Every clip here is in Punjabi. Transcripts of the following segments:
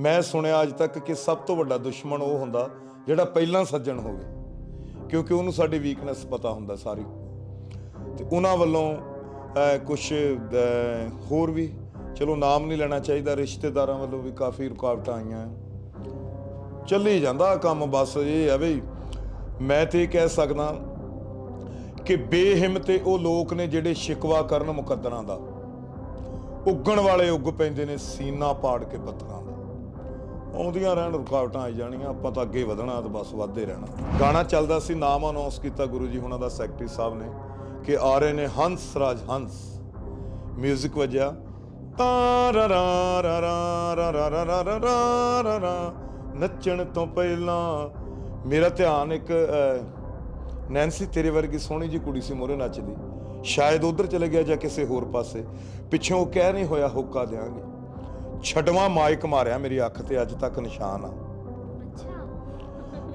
ਮੈਂ ਸੁਣਿਆ ਅੱਜ ਤੱਕ ਕਿ ਸਭ ਤੋਂ ਵੱਡਾ ਦੁਸ਼ਮਣ ਉਹ ਹੁੰਦਾ ਜਿਹੜਾ ਪਹਿਲਾਂ ਸੱਜਣ ਹੋਵੇ ਕਿਉਂਕਿ ਉਹਨੂੰ ਸਾਡੀ ਵੀਕਨੈਸ ਪਤਾ ਹੁੰਦਾ ਸਾਰੀ। ਤੇ ਉਹਨਾਂ ਵੱਲੋਂ ਕੁਝ ਹੋਰ ਵੀ, ਚਲੋ ਨਾਮ ਨਹੀਂ ਲੈਣਾ ਚਾਹੀਦਾ, ਰਿਸ਼ਤੇਦਾਰਾਂ ਵੱਲੋਂ ਵੀ ਕਾਫੀ ਰੁਕਾਵਟਾਂ ਆਈਆਂ। ਚੱਲੀ ਜਾਂਦਾ ਕੰਮ, ਬਸ ਇਹ ਆ ਬਈ ਮੈਂ ਤੇ ਇਹ ਕਹਿ ਸਕਦਾ ਕਿ ਬੇਹਿੰਮਤੇ ਉਹ ਲੋਕ ਨੇ ਜਿਹੜੇ ਸ਼ਿਕਵਾ ਕਰਨ ਮੁਕੱਦਰਾਂ ਦਾ। ਉੱਗਣ ਵਾਲੇ ਉੱਗ ਪੈਂਦੇ ਨੇ ਸੀਨਾ ਪਾੜ ਕੇ ਪੱਤਰਾਂ ਦਾ। ਆਉਂਦੀਆਂ ਰਹਿਣ ਰੁਕਾਵਟਾਂ ਆਈ ਜਾਣੀਆਂ ਆਪਾਂ ਤਾਂ ਅੱਗੇ ਵਧਣਾ ਤੇ ਬਸ ਵੱਧਦੇ ਰਹਿਣਾ ਗਾਣਾ ਚੱਲਦਾ ਸੀ ਨਾਮ ਅਨਾਉਂਸ ਕੀਤਾ ਗੁਰੂ ਜੀ ਹੁਣਾਂ ਦਾ ਸੈਕਟਰੀ ਸਾਹਿਬ ਨੇ ਕਿ ਆ ਰਹੇ ਨੇ ਹੰਸ ਰਾਜ ਹੰਸ 뮤직 ਵਜਿਆ ਤਾ ਰਾ ਰਾ ਰਾ ਰਾ ਰਾ ਰਾ ਰਾ ਰਾ ਰਾ ਨੱਚਣ ਤੋਂ ਪਹਿਲਾਂ ਮੇਰਾ ਧਿਆਨ ਇੱਕ ਅਹ, ਨੈਂਸੀ ਤੇਰੇ ਵਰਗੀ ਸੋਹਣੀ ਜੀ ਕੁੜੀ ਸੀ ਮੋਰੇ ਨੱਚਦੀ ਸ਼ਾਇਦ ਉਧਰ ਚਲੇ ਗਿਆ ਜਾਂ ਕਿਸੇ ਹੋਰ ਪਾਸੇ ਪਿੱਛੋਂ ਉਹ ਕਹਿ ਨਹੀਂ ਹੋਇਆ ਹੋਕਾ ਦੇਾਂਗੇ ਛਟਵਾਂ ਮਾਈਕ ਮਾਰਿਆ ਮੇਰੀ ਅੱਖ ਤੇ, ਅੱਜ ਤੱਕ ਨਿਸ਼ਾਨ ਆ।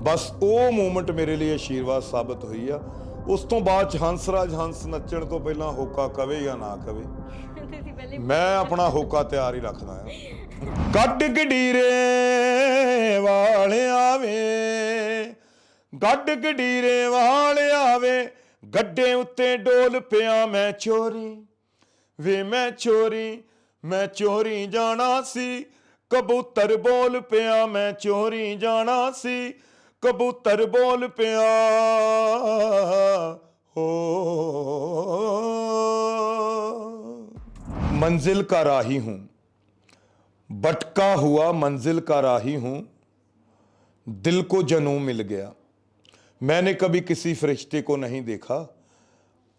ਬਸ ਉਹ ਮੂਮੈਂਟ ਮੇਰੇ ਲਈ ਆਸ਼ੀਰਵਾਦ ਸਾਬਤ ਹੋਈ ਆ। ਉਸ ਤੋਂ ਬਾਅਦ ਚ ਹੰਸਰਾਜ ਹੰਸ ਨੱਚਣ ਤੋਂ ਪਹਿਲਾਂ ਹੋਕਾ ਕਵੇ ਜਾਂ ਨਾ ਕਵੇ, ਮੈਂ ਆਪਣਾ ਹੋਕਾ ਤਿਆਰ ਹੀ ਰੱਖਦਾ ਆ। ਗੱਡ ਗਡੀਰੇ ਵਾਲਿਆ ਵੇ, ਗੱਡ ਗਡੀਰੇ ਵਾਲਿਆ ਵੇ, ਗੱਡੇ ਉੱਤੇ ਡੋਲ ਪਿਆ ਮੈਂ ਚੋਰੀ, ਵੇ ਮੈਂ ਚੋਰੀ ਮੈਂ ਚੋਰੀ ਜਾਣਾ ਸੀ ਕਬੂਤਰ ਬੋਲ ਪਿਆ ਮੈਂ ਚੋਰੀ ਜਾਣਾ ਸੀ ਕਬੂਤਰ ਬੋਲ ਪਿਆ हो मंजिल का राही हूं भटका हुआ मंजिल का राही हूं दिल को जनू मिल गया मैंने कभी किसी फरिश्ते को नहीं देखा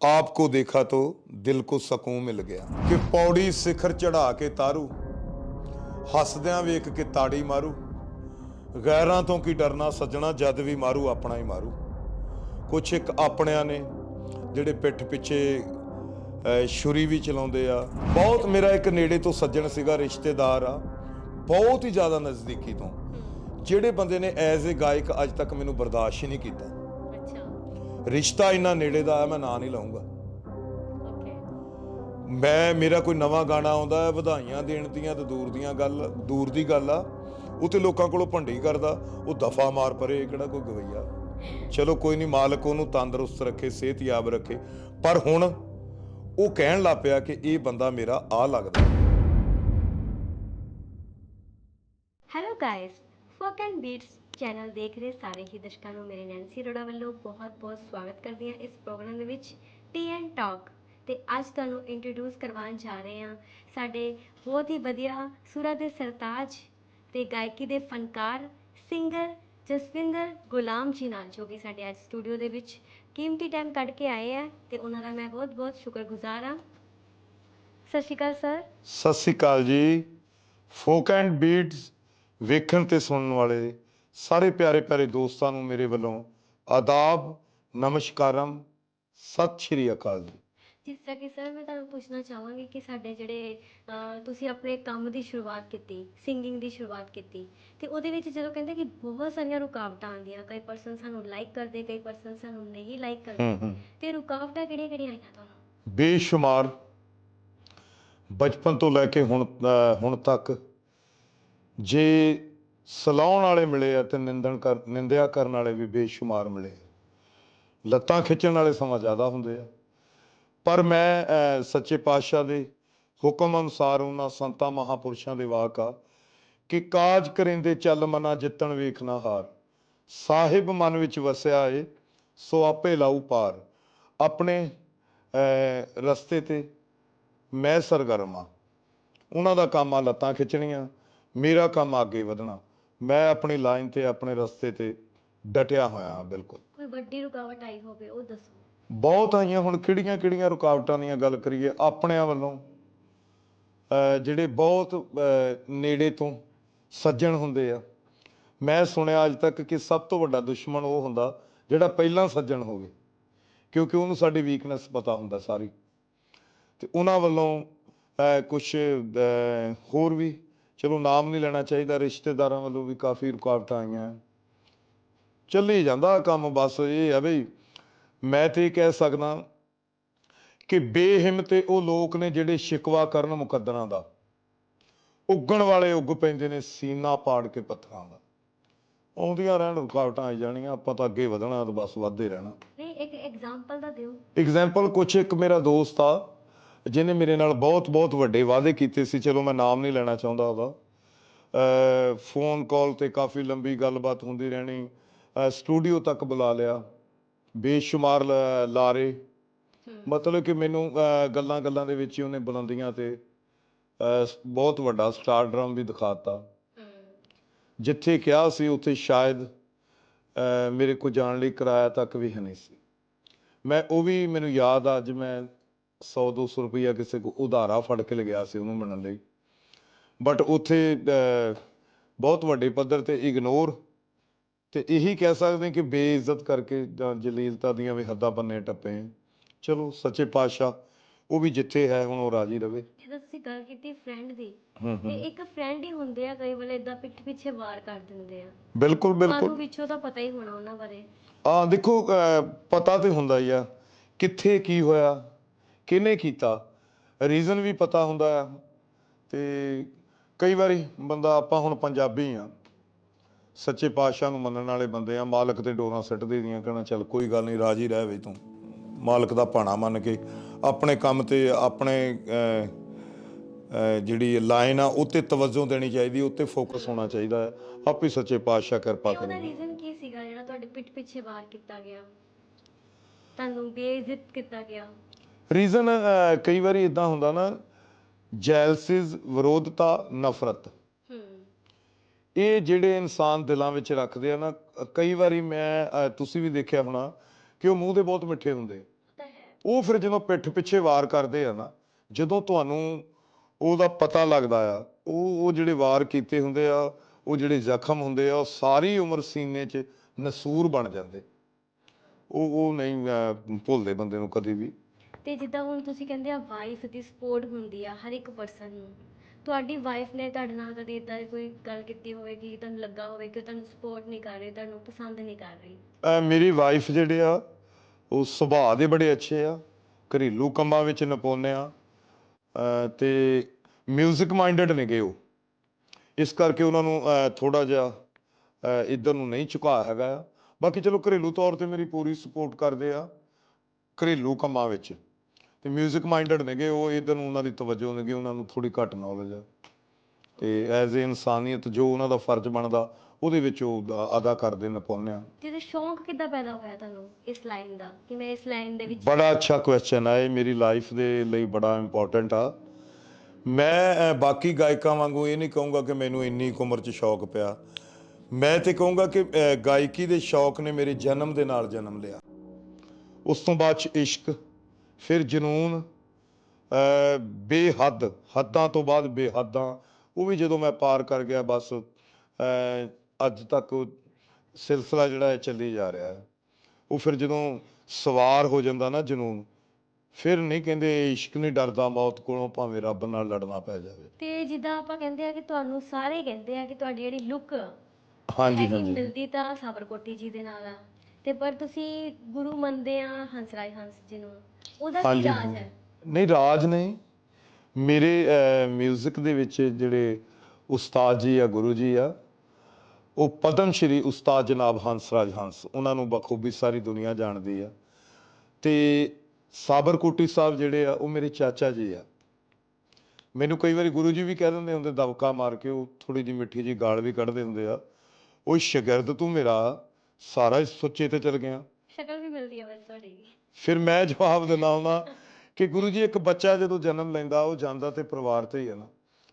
आपको देखा तो दिल को ਸਕੂਨ ਮਿਲ ਗਿਆ ਕਿ ਪੌੜੀ ਸਿਖਰ ਚੜਾ ਕੇ ਤਾਰੂ ਹੱਸਦਿਆਂ ਵੇਖ ਕੇ ਤਾੜੀ ਮਾਰੂ ਗੈਰਾਂ ਤੋਂ ਕੀ ਡਰਨਾ ਸੱਜਣਾ ਜਦ ਵੀ ਮਾਰੂ ਆਪਣਾ ਹੀ ਮਾਰੂ ਕੁਛ ਇੱਕ ਆਪਣਿਆਂ ਨੇ ਜਿਹੜੇ ਪਿੱਠ ਪਿੱਛੇ ਅਹ, ਛੁਰੀ ਵੀ ਚਲਾਉਂਦੇ ਆ ਬਹੁਤ ਮੇਰਾ ਇੱਕ ਨੇੜੇ ਤੋਂ ਸੱਜਣ ਸੀਗਾ ਰਿਸ਼ਤੇਦਾਰ ਆ ਬਹੁਤ ਹੀ ਜ਼ਿਆਦਾ ਨਜ਼ਦੀਕੀ ਤੋਂ ਜਿਹੜੇ ਬੰਦੇ ਨੇ ਐਜ਼ ਅ ਗਾਇਕ ਅੱਜ ਤੱਕ ਮੈਨੂੰ ਬਰਦਾਸ਼ਤ ਹੀ ਨਹੀਂ ਕੀਤਾ ਅੱਛਾ ਰਿਸ਼ਤਾ ਇੰਨਾ ਨੇੜੇ ਦਾ ਆ ਮੈਂ ਨਾਂ ਨਹੀਂ ਲਾਉਂਗਾ ਮੈਂ ਮੇਰਾ ਕੋਈ ਨਵਾਂ ਗਾਣਾ ਆਉਂਦਾ ਹੈ ਵਧਾਈਆਂ ਦੇਣ ਦੀਆਂ ਤੇ ਦੂਰ ਦੀਆਂ ਗੱਲ ਦੂਰ ਦੀ ਗੱਲ ਆ। ਉਹ ਤੇ ਲੋਕਾਂ ਕੋਲੋਂ ਭੰਡੀ ਕਰਦਾ ਉਹ ਦਫਾ ਮਾਰ ਪਰੇ ਕਿਹੜਾ ਕੋਈ ਗਵਈਆ? ਚਲੋ ਕੋਈ ਨਹੀਂ ਮਾਲਕ ਉਹਨੂੰ ਤੰਦਰੁਸਤ ਰੱਖੇ ਸਿਹਤਯਾਬ ਰੱਖੇ। ਪਰ ਹੁਣ ਉਹ ਕਹਿਣ ਲੱਗ ਪਿਆ ਕਿ ਇਹ ਬੰਦਾ ਮੇਰਾ ਆ ਲੱਗਦਾ। Hello guys folk and beats channel ਦੇਖ ਰਹੇ ਸਾਰੇ ਹੀ ਦਰਸ਼ਕਾਂ ਨੂੰ ਮੇਰੇ ਨੈਂਸੀ ਅਰੋੜਾ ਵੱਲੋਂ ਬਹੁਤ-ਬਹੁਤ ਸਵਾਗਤ ਕਰਦੀ ਹਾਂ ਇਸ ਪ੍ਰੋਗਰਾਮ ਦੇ ਵਿੱਚ ਟੀ ਐਂਡ ਟਾਕ ਤੇ ਅੱਜ ਤੁਹਾਨੂੰ ਇੰਟਰੋਡਿਊਸ ਕਰਵਾਉਣ ਜਾ ਰਹੇ ਹਾਂ ਸਾਡੇ ਬਹੁਤ ਹੀ ਵਧੀਆ ਸੁਰਾਂ ਦੇ ਸਰਤਾਜ ਤੇ ਗਾਇਕੀ ਦੇ ਫਨਕਾਰ ਸਿੰਗਰ ਜਸਵਿੰਦਰ ਗੁਲਾਮ ਜੀ ਨਾਲ, ਜੋ ਕਿ ਸਾਡੇ ਅੱਜ ਸਟੂਡੀਓ ਦੇ ਵਿੱਚ ਕੀਮਤੀ ਟਾਈਮ ਕੱਢ ਕੇ ਆਏ ਆ ਤੇ ਉਹਨਾਂ ਦਾ ਮੈਂ ਬਹੁਤ-ਬਹੁਤ ਸ਼ੁਕਰਗੁਜ਼ਾਰ ਹਾਂ। ਸਤਿ ਸ਼੍ਰੀ ਅਕਾਲ ਸਰ ਸਤਿ ਸ੍ਰੀ ਅਕਾਲ ਜੀ। ਫੋਕ ਐਂਡ ਬੀਟਸ ਵੇਖਣ ਤੇ ਸੁਣਨ ਵਾਲੇ ਸਾਰੇ ਪਿਆਰੇ ਪਿਆਰੇ ਦੋਸਤਾਂ ਨੂੰ ਮੇਰੇ ਵੱਲੋਂ ਆਦਾਬ ਨਮਸਕਾਰਮ ਸਤਿ ਸ਼੍ਰੀ ਅਕਾਲ ਜੀ। ਜਿਸ ਤਰ੍ਹਾਂ ਕਿ ਸਰ ਮੈਂ ਤੁਹਾਨੂੰ ਪੁੱਛਣਾ ਚਾਹਾਂਗੀ ਕਿ ਸਾਡੇ ਜਿਹੜੇ ਅਹ, ਤੁਸੀਂ ਆਪਣੇ ਕੰਮ ਦੀ ਸ਼ੁਰੂਆਤ ਕੀਤੀ ਸਿੰਗਿੰਗ ਦੀ ਸ਼ੁਰੂਆਤ ਕੀਤੀ ਤੇ ਉਹਦੇ ਵਿੱਚ ਜਦੋਂ ਕਹਿੰਦੇ ਕਿ ਬਹੁਤ ਸਾਰੀਆਂ ਰੁਕਾਵਟਾਂ ਆਉਂਦੀਆਂ ਕਈ ਪਰਸਨ ਸਾਨੂੰ ਲਾਈਕ ਕਰਦੇ ਕਈ ਪਰਸਨ ਸਾਨੂੰ ਨਹੀਂ ਲਾਈਕ ਕਰਦੇ ਹੂੰ ਹੂੰ। ਤੇ ਰੁਕਾਵਟਾਂ ਕਿਹੜੀਆਂ ਕਿਹੜੀਆਂ ਆਈਆਂ ਤੁਹਾਨੂੰ? ਬੇਸ਼ੁਮਾਰ ਬਚਪਨ ਤੋਂ ਲੈ ਕੇ ਹੁਣ ਅਹ ਹੁਣ ਤੱਕ ਜੇ ਸਲਾਉਣ ਵਾਲੇ ਮਿਲੇ ਅਤੇ ਨਿੰਦਣ ਕਰ ਨਿੰਦਿਆ ਕਰਨ ਵਾਲੇ ਵੀ ਬੇਸ਼ੁਮਾਰ ਮਿਲੇ ਲੱਤਾਂ ਖਿੱਚਣ ਵਾਲੇ ਸਮਾਂ ਜ਼ਿਆਦਾ ਹੁੰਦੇ ਆ। ਪਰ ਮੈਂ ਅਹ, ਸੱਚੇ ਪਾਤਸ਼ਾਹ ਦੇ ਹੁਕਮ ਅਨੁਸਾਰ ਉਹਨਾਂ ਸੰਤਾਂ ਮਹਾਪੁਰਸ਼ਾਂ ਦੇ ਵਾਕ ਆ ਕਿ ਕਾਜ ਕਰਿੰਦੇ ਚੱਲ ਮਨਾ ਜਿੱਤਣ ਵੇਖਣਾ ਹਾਰ। ਸਾਹਿਬ ਮਨ ਵਿੱਚ ਵਸਿਆ ਏ ਸੋ ਆਪੇ ਲਾਊ ਪਾਰ। ਆਪਣੇ ਅਹ, ਰਸਤੇ ਤੇ ਮੈਂ ਸਰਗਰਮ ਆ। ਉਹਨਾਂ ਦਾ ਕੰਮ ਆ ਲੱਤਾਂ ਖਿੱਚਣੀਆਂ ਮੇਰਾ ਕੰਮ ਅੱਗੇ ਵਧਣਾ। ਮੈਂ ਆਪਣੀ ਲਾਈਨ ਤੇ ਆਪਣੇ ਰਸਤੇ ਤੇ ਡਟਿਆ ਹੋਇਆ ਹਾਂ ਬਿਲਕੁਲ। ਕੋਈ ਵੱਡੀ ਰੁਕਾਵਟ ਆਈ ਹੋਵੇ ਉਹ ਦੱਸੋ। ਬਹੁਤ ਆਈਆਂ ਹੁਣ ਕਿਹੜੀਆਂ ਕਿਹੜੀਆਂ ਰੁਕਾਵਟਾਂ ਦੀਆਂ ਗੱਲ ਕਰੀਏ ਆਪਣਿਆਂ ਵੱਲੋਂ। ਜਿਹੜੇ ਬਹੁਤ ਨੇੜੇ ਤੋਂ ਸੱਜਣ ਹੁੰਦੇ ਆ। ਮੈਂ ਸੁਣਿਆ ਅੱਜ ਤੱਕ ਕਿ ਸਭ ਤੋਂ ਵੱਡਾ ਦੁਸ਼ਮਣ ਉਹ ਹੁੰਦਾ ਜਿਹੜਾ ਪਹਿਲਾਂ ਸੱਜਣ ਹੋਵੇ ਕਿਉਂਕਿ ਉਹਨੂੰ ਸਾਡੀ ਵੀਕਨੈਸ ਪਤਾ ਹੁੰਦਾ ਸਾਰੀ। ਤੇ ਉਹਨਾਂ ਵੱਲੋਂ ਕੁਝ ਹੋਰ ਵੀ ਚਲੋ ਨਾਮ ਨਹੀਂ ਲੈਣਾ ਚਾਹੀਦਾ ਰਿਸ਼ਤੇਦਾਰਾਂ ਵੱਲੋਂ ਵੀ ਕਾਫੀ ਰੁਕਾਵਟਾਂ ਆਈਆਂ। ਚੱਲੀ ਜਾਂਦਾ ਕੰਮ ਬਸ ਇਹ ਆ ਬਈ। ਮੈਂ ਤੇ ਇਹ ਕਹਿ ਸਕਦਾ ਕਿ ਬੇਹਿੰਮਤੇ ਉਹ ਲੋਕ ਨੇ ਜਿਹੜੇ ਸ਼ਿਕਵਾ ਕਰਨ ਮੁਕੱਦਰਾਂ ਦਾ। ਉੱਗਣ ਵਾਲੇ ਉੱਗ ਪੈਂਦੇ ਨੇ ਸੀਨਾ ਪਾੜ ਕੇ ਪੱਥਰਾਂ ਦਾ। ਆਉਂਦੀਆਂ ਰਹਿਣ ਰੁਕਾਵਟਾਂ ਆ ਜਾਣੀਆਂ ਆਪਾਂ ਤਾਂ ਅੱਗੇ ਵਧਣਾ ਤੇ ਬਸ ਵੱਧਦੇ ਰਹਿਣਾ। ਨਹੀਂ ਇੱਕ ਐਗਜ਼ਾਮਪਲ ਤਾਂ ਦਿਓ। ਐਗਜ਼ਾਮਪਲ ਕੁਛ ਇੱਕ ਮੇਰਾ ਦੋਸਤ ਆ। ਜਿਹਨੇ ਮੇਰੇ ਨਾਲ ਬਹੁਤ ਬਹੁਤ ਵੱਡੇ ਵਾਅਦੇ ਕੀਤੇ ਸੀ ਚਲੋ ਮੈਂ ਨਾਮ ਨਹੀਂ ਲੈਣਾ ਚਾਹੁੰਦਾ ਉਹਦਾ। ਅ ਫੋਨ ਕਾਲ ਤੇ ਕਾਫੀ ਲੰਬੀ ਗੱਲਬਾਤ ਹੁੰਦੀ ਰਹਿਣੀ। ਸਟੂਡੀਓ ਤੱਕ ਬੁਲਾ ਲਿਆ। ਬੇਸ਼ੁਮਾਰ ਲਾਰੇ। ਮਤਲਬ ਕਿ ਮੈਨੂੰ ਗੱਲਾਂ ਗੱਲਾਂ ਦੇ ਵਿੱਚ ਹੀ ਉਹਨੇ ਬੁਲੰਦੀਆਂ ਤੇ ਬਹੁਤ ਵੱਡਾ ਸਟਾਰ ਡਰਮ ਵੀ ਦਿਖਾਤਾ। ਜਿੱਥੇ ਕਿਹਾ ਸੀ ਉੱਥੇ ਸ਼ਾਇਦ ਮੇਰੇ ਕੋ ਜਾਣ ਲਈ ਕਿਰਾਇਆ ਤੱਕ ਵੀ ਹੈ ਨਹੀਂ ਸੀ। ਮੈਂ ਉਹ ਵੀ ਮੈਨੂੰ ਯਾਦ ਆ ਅੱਜ ਮੈਂ 100 200 ਰੁਪਈਆ ਕਿਸੇ ਕੋ ਉਧਾਰਾ ਫੜ ਕੇ ਲਗਿਆ ਸੀ ਉਹਨੂੰ ਮਿਲਣ ਲਈ। ਬਟ ਉੱਥੇ ਬਹੁਤ ਵੱਡੇ ਪੱਧਰ ਤੇ ਇਗਨੋਰ ਤੇ ਇਹੀ ਕਹਿ ਸਕਦੇ ਕਿ ਬੇਇੱਜ਼ਤ ਕਰਕੇ ਜਾਂ ਜਲੀਲਤਾ ਦੀਆਂ ਵੀ ਹੱਦਾਂ ਬੰਨੇ ਟੱਪੇ। ਚਲੋ ਸੱਚੇ ਪਾਤਸ਼ਾਹ ਉਹ ਵੀ ਜਿੱਥੇ ਹੈ ਹੁਣ ਉਹ ਰਾਜੀ ਰਵੇ। ਜਦੋਂ ਤੁਸੀਂ ਗੱਲ ਕੀਤੀ ਫਰੈਂਡ ਦੀ। ਹੂੰ ਤੇ ਇੱਕ ਫਰੈਂਡ ਹੀ ਹੁੰਦੇ ਆ ਕਈ ਵੇਲੇ ਇਦਾਂ ਪਿੱਠ ਪਿੱਛੇ ਵਾਰ ਕਰ ਦਿੰਦੇ ਆ। ਬਿਲਕੁਲ ਤੁਹਾਨੂੰ ਬਿਲਕੁਲ ਵਿੱਚੋਂ ਤਾਂ ਪਤਾ ਹੀ ਹੋਣਾ ਉਹਨਾਂ ਬਾਰੇ। ਆ ਦੇਖੋ ਪਤਾ ਤੇ ਹੁੰਦਾ ਹੀ ਆ ਕਿੱਥੇ ਕੀ ਹੋਇਆ ਕਿਹਨੇ ਕੀਤਾ? ਰੀਜ਼ਨ ਵੀ ਪਤਾ ਹੁੰਦਾ ਆ। ਤੇ ਕਈ ਵਾਰੀ ਬੰਦਾ ਆਪਾਂ ਹੁਣ ਪੰਜਾਬੀ ਆ। ਸੱਚੇ ਪਾਤਸ਼ਾਹ ਨੂੰ ਮੰਨਣ ਵਾਲੇ ਬੰਦੇ ਆ ਮਾਲਕ ਤੇ ਡੋਰਾਂ ਸਿੱਟ ਦੇ ਦੀਆਂ ਕਹਿਣਾ ਚੱਲ ਕੋਈ ਗੱਲ ਨਹੀਂ ਰਾਜੀ ਰਹਿ ਵੇ ਤੂੰ। ਮਾਲਕ ਦਾ ਭਾਣਾ ਮੰਨ ਕੇ ਆਪਣੇ ਕੰਮ ਤੇ ਆਪਣੇ ਜਿਹੜੀ ਲਾਈਨ ਆ ਉੱਤੇ ਤਵੱਜੋ ਦੇਣੀ ਚਾਹੀਦੀ ਉੱਤੇ ਫੋਕਸ ਹੋਣਾ ਚਾਹੀਦਾ ਹੈ ਆਪੇ ਸੱਚੇ ਪਾਤਸ਼ਾਹ ਕਿਰਪਾ ਉਹਦਾ ਕਰਨਗੇ ਰੀਜ਼ਨ ਕੀ ਸੀਗਾ ਜਿਹੜਾ ਤੁਹਾਡੇ ਪਿੱਠ ਪਿੱਛੇ ਵਾਰ ਕੀਤਾ ਗਿਆ? ਤੁਹਾਨੂੰ ਬੇਇੱਜ਼ਤ ਕੀਤਾ ਗਿਆ? ਰੀਜ਼ਨ ਕਈ ਵਾਰੀ ਇਦਾਂ ਹੁੰਦਾ ਨਾ ਜੈਲਸਿਸ ਵਿਰੋਧਤਾ ਨਫ਼ਰਤ। ਇਹ ਜਿਹੜੇ ਇਨਸਾਨ ਦਿਲਾਂ ਵਿੱਚ ਰੱਖਦੇ ਆ ਨਾ ਕਈ ਵਾਰੀ ਮੈਂ ਤੁਸੀਂ ਵੀ ਦੇਖਿਆ ਹੋਣਾ ਕਿ ਉਹ ਮੂੰਹ ਦੇ ਬਹੁਤ ਮਿੱਠੇ ਹੁੰਦੇ ਉਹ ਫਿਰ ਜਦੋਂ ਪਿੱਠ ਪਿੱਛੇ ਵਾਰ ਕਰਦੇ ਆ ਨਾ ਜਦੋਂ ਤੁਹਾਨੂੰ ਉਹਦਾ ਪਤਾ ਲੱਗਦਾ ਆ ਉਹ ਉਹ ਜਿਹੜੇ ਵਾਰ ਕੀਤੇ ਹੁੰਦੇ ਆ ਉਹ ਜਿਹੜੇ ਜ਼ਖਮ ਹੁੰਦੇ ਆ ਉਹ ਸਾਰੀ ਉਮਰ ਸੀਨੇ 'ਚ ਨਸੂਰ ਬਣ ਜਾਂਦੇ। ਉਹ ਉਹ ਨਹੀਂ ਭੁੱਲਦੇ ਬੰਦੇ ਨੂੰ ਕਦੀ ਵੀ। ਤੇ ਜਿੱਦਾਂ ਹੁਣ ਤੁਸੀਂ ਕਹਿੰਦੇ ਆ ਵਾਈਫ ਦੀ ਸਪੋਰਟ ਹੁੰਦੀ ਆ ਹਰ ਇੱਕ ਪਰਸਨ ਨੂੰ, ਤੁਹਾਡੀ ਵਾਈਫ ਨੇ ਤੁਹਾਡੇ ਨਾਲ ਕਦੇ ਇਦਾਂ ਦੀ ਕੋਈ ਗੱਲ ਕੀਤੀ ਹੋਵੇ ਤੁਹਾਨੂੰ ਲੱਗਾ ਹੋਵੇ ਕਿ ਉਹ ਤੁਹਾਨੂੰ ਸਪੋਰਟ ਨਹੀਂ ਕਰ ਰਹੀ, ਤੁਹਾਨੂੰ ਪਸੰਦ ਨਹੀਂ ਕਰ ਰਹੀ? ਅਹ ਮੇਰੀ ਵਾਈਫ ਜਿਹੜੇ ਆ, ਉਹ ਸੁਭਾਅ ਦੇ ਬੜੇ ਅੱਛੇ ਆ, ਘਰੇਲੂ ਕੰਮਾਂ ਵਿੱਚ ਨਿਪੁੰਨ ਆ, ਅਹ ਤੇ 뮤직 ਮਾਈਂਡਡ ਨੇਗੇ ਉਹ। ਇਸ ਕਰਕੇ ਉਹਨਾਂ ਨੂੰ ਥੋੜਾ ਜਿਹਾ, ਅਹ ਇੱਧਰ ਨੂੰ ਨਹੀਂ ਝੁਕਾ ਹੈਗਾ ਆ। ਬਾਕੀ ਚਲੋ ਘਰੇਲੂ ਤੌਰ ਤੇ ਮੇਰੀ ਪੂਰੀ ਸਪੋਰਟ ਕਰਦੇ ਆ, ਘਰੇਲੂ ਕੰਮਾਂ ਵਿੱਚ। ਤੇ 뮤직 ਮਾਈਂਡਡ ਨੇਗੇ ਉਹ ਇੱਧਰ ਨੂੰ ਉਹਨਾਂ ਦੀ ਤਵੱਜੋ ਨੇਗੀ ਉਹਨਾਂ ਨੂੰ ਥੋੜੀ ਘੱਟ ਨੌਲੇਜ ਆ। ਤੇ ਐਜ਼ ਏ ਇਨਸਾਨੀਅਤ ਜੋ ਉਹਨਾਂ ਦਾ ਫਰਜ਼ ਬਣਦਾ ਉਹਦੇ ਵਿੱਚ ਉਹ ਅਦਾ- ਕਰਦੇ ਨਿਪੁੰਨ ਆ। ਜਿਹਦੇ ਸ਼ੌਂਕ ਕਿੱਦਾਂ ਪੈਦਾ ਹੋਇਆ ਤੁਹਾਨੂੰ ਇਸ ਲਾਈਨ ਦਾ? ਕਿ ਮੈਂ ਇਸ ਲਾਈਨ ਦੇ ਵਿੱਚ ਬੜਾ ਅੱਛਾ ਕੁਐਸਚਨ ਹੈ ਇਹ ਮੇਰੀ ਲਾਈਫ ਦੇ ਲਈ ਬੜਾ ਇੰਪੋਰਟੈਂਟ ਆ। ਮੈਂ ਬਾਕੀ ਗਾਇਕਾਂ ਵਾਂਗੂ ਇਹ ਨਹੀਂ ਕਹੂੰਗਾ ਕਿ ਮੈਨੂੰ ਇੰਨੀ ਕੁ ਉਮਰ 'ਚ ਸ਼ੌਕ ਪਿਆ। ਮੈਂ ਤੇ ਕਹੂੰਗਾ ਕਿ ਗਾਇਕੀ ਦੇ ਸ਼ੌਕ ਨੇ ਮੇਰੇ ਜਨਮ ਦੇ ਨਾਲ ਜਨਮ ਲਿਆ। ਉਸ ਤੋਂ ਬਾਅਦ 'ਚ ਇਸ਼ਕ ਫਿਰ ਜਨੂਨ ਬੇਹੱਦ ਹੱਦਾਂ ਤੋਂ ਬਾਅਦ ਬੇਹੱਦਾਂ ਉਹ ਵੀ ਜਦੋਂ ਮੈਂ ਪਾਰ ਕਰ ਗਿਆ ਬਸ ਅੱਜ ਤੱਕ ਉਹ ਸਿਲਸਿਲਾ ਜਿਹੜਾ ਹੈ ਚੱਲੀ ਜਾ ਰਿਹਾ ਹੈ। ਉਹ ਫਿਰ ਜਦੋਂ ਸਵਾਰ ਹੋ ਜਾਂਦਾ ਨਾ ਜਨੂਨ ਫਿਰ ਨਹੀਂ ਕਹਿੰਦੇ ਇਸ਼ਕ ਨਹੀਂ ਡਰਦਾ ਮੌਤ ਕੋਲੋਂ ਭਾਵੇਂ ਰੱਬ ਨਾਲ ਲੜਨਾ ਪੈ ਜਾਵੇ। ਤੇ ਜਿੱਦਾਂ ਆਪਾਂ ਕਹਿੰਦੇ ਆ ਕਿ ਤੁਹਾਨੂੰ ਸਾਰੇ ਕਹਿੰਦੇ ਆ ਕਿ ਤੁਹਾਡੀ ਜਿਹੜੀ ਲੁੱਕ ਹਾਂਜੀ ਹਾਂਜੀ। ਮਿਲਦੀ ਤਾਂ ਸਾਬਰਕੋਟੀ ਜੀ ਦੇ ਨਾਲ ਆ। ਤੇ ਪਰ ਤੁਸੀਂ ਗੁਰੂ ਮੰਨਦੇ ਆ ਹੰਸਰਾਜ ਹੰਸ ਜੀ ਨੂੰ। ਉਹਦਾ ਕੀ ਹਾਂਜੀ, ਰਾਜ। ਹੈ? ਨਹੀਂ ਰਾਜ ਨਹੀਂ। ਮੇਰੇ 뮤직 ਦੇ ਵਿੱਚ ਜਿਹੜੇ ਉਸਤਾਦ ਜੀ ਆ ਗੁਰੂ ਜੀ ਆ ਉਹ ਪਦਮ ਸ਼੍ਰੀ ਉਸਤਾਦ ਜਨਾਬ ਹੰਸਰਾਜ ਹੰਸ। ਉਹਨਾਂ ਨੂੰ ਬਖੂਬੀ ਸਾਰੀ ਦੁਨੀਆ ਜਾਣਦੀ ਆ। ਤੇ ਸਾਬਰਕੋਟੀ ਸਾਹਿਬ ਜਿਹੜੇ ਆ ਉਹ ਮੇਰੇ ਚਾਚਾ ਜੀ ਆ। ਮੈਨੂੰ ਕਈ ਵਾਰੀ ਗੁਰੂ ਜੀ ਵੀ ਕਹਿ ਦਿੰਦੇ ਹੁੰਦੇ ਦਬਕਾ ਮਾਰ ਕੇ ਉਹ ਥੋੜੀ ਜਿਹੀ ਮਿੱਠੀ ਜੀ ਗਾਲ ਵੀ ਕੱਢਦੇ ਹੁੰਦੇ ਆ। ਉਹ ਸ਼ਾਗਿਰਦ ਤੂੰ ਮੇਰਾ ਸਾਰਾ ਸੁੱਚੇ ਤੇ ਚਲ ਗਿਆ। ਸ਼ਕਲ ਵੀ ਮਿਲਦੀ ਹੈ ਵੈਸੇ ਤੁਹਾਡੀ। ਫਿਰ ਮੈਂ ਜਵਾਬ ਦਿੰਦਾ ਹੁੰਦਾ ਕਿ ਗੁਰੂ ਜੀ ਇੱਕ ਬੱਚਾ ਜਦੋਂ ਜਨਮ ਲੈਂਦਾ ਉਹ ਜਾਂਦਾ ਤੇ ਪਰਿਵਾਰ ਤੇ ਹੀ ਹੈ ਨਾ।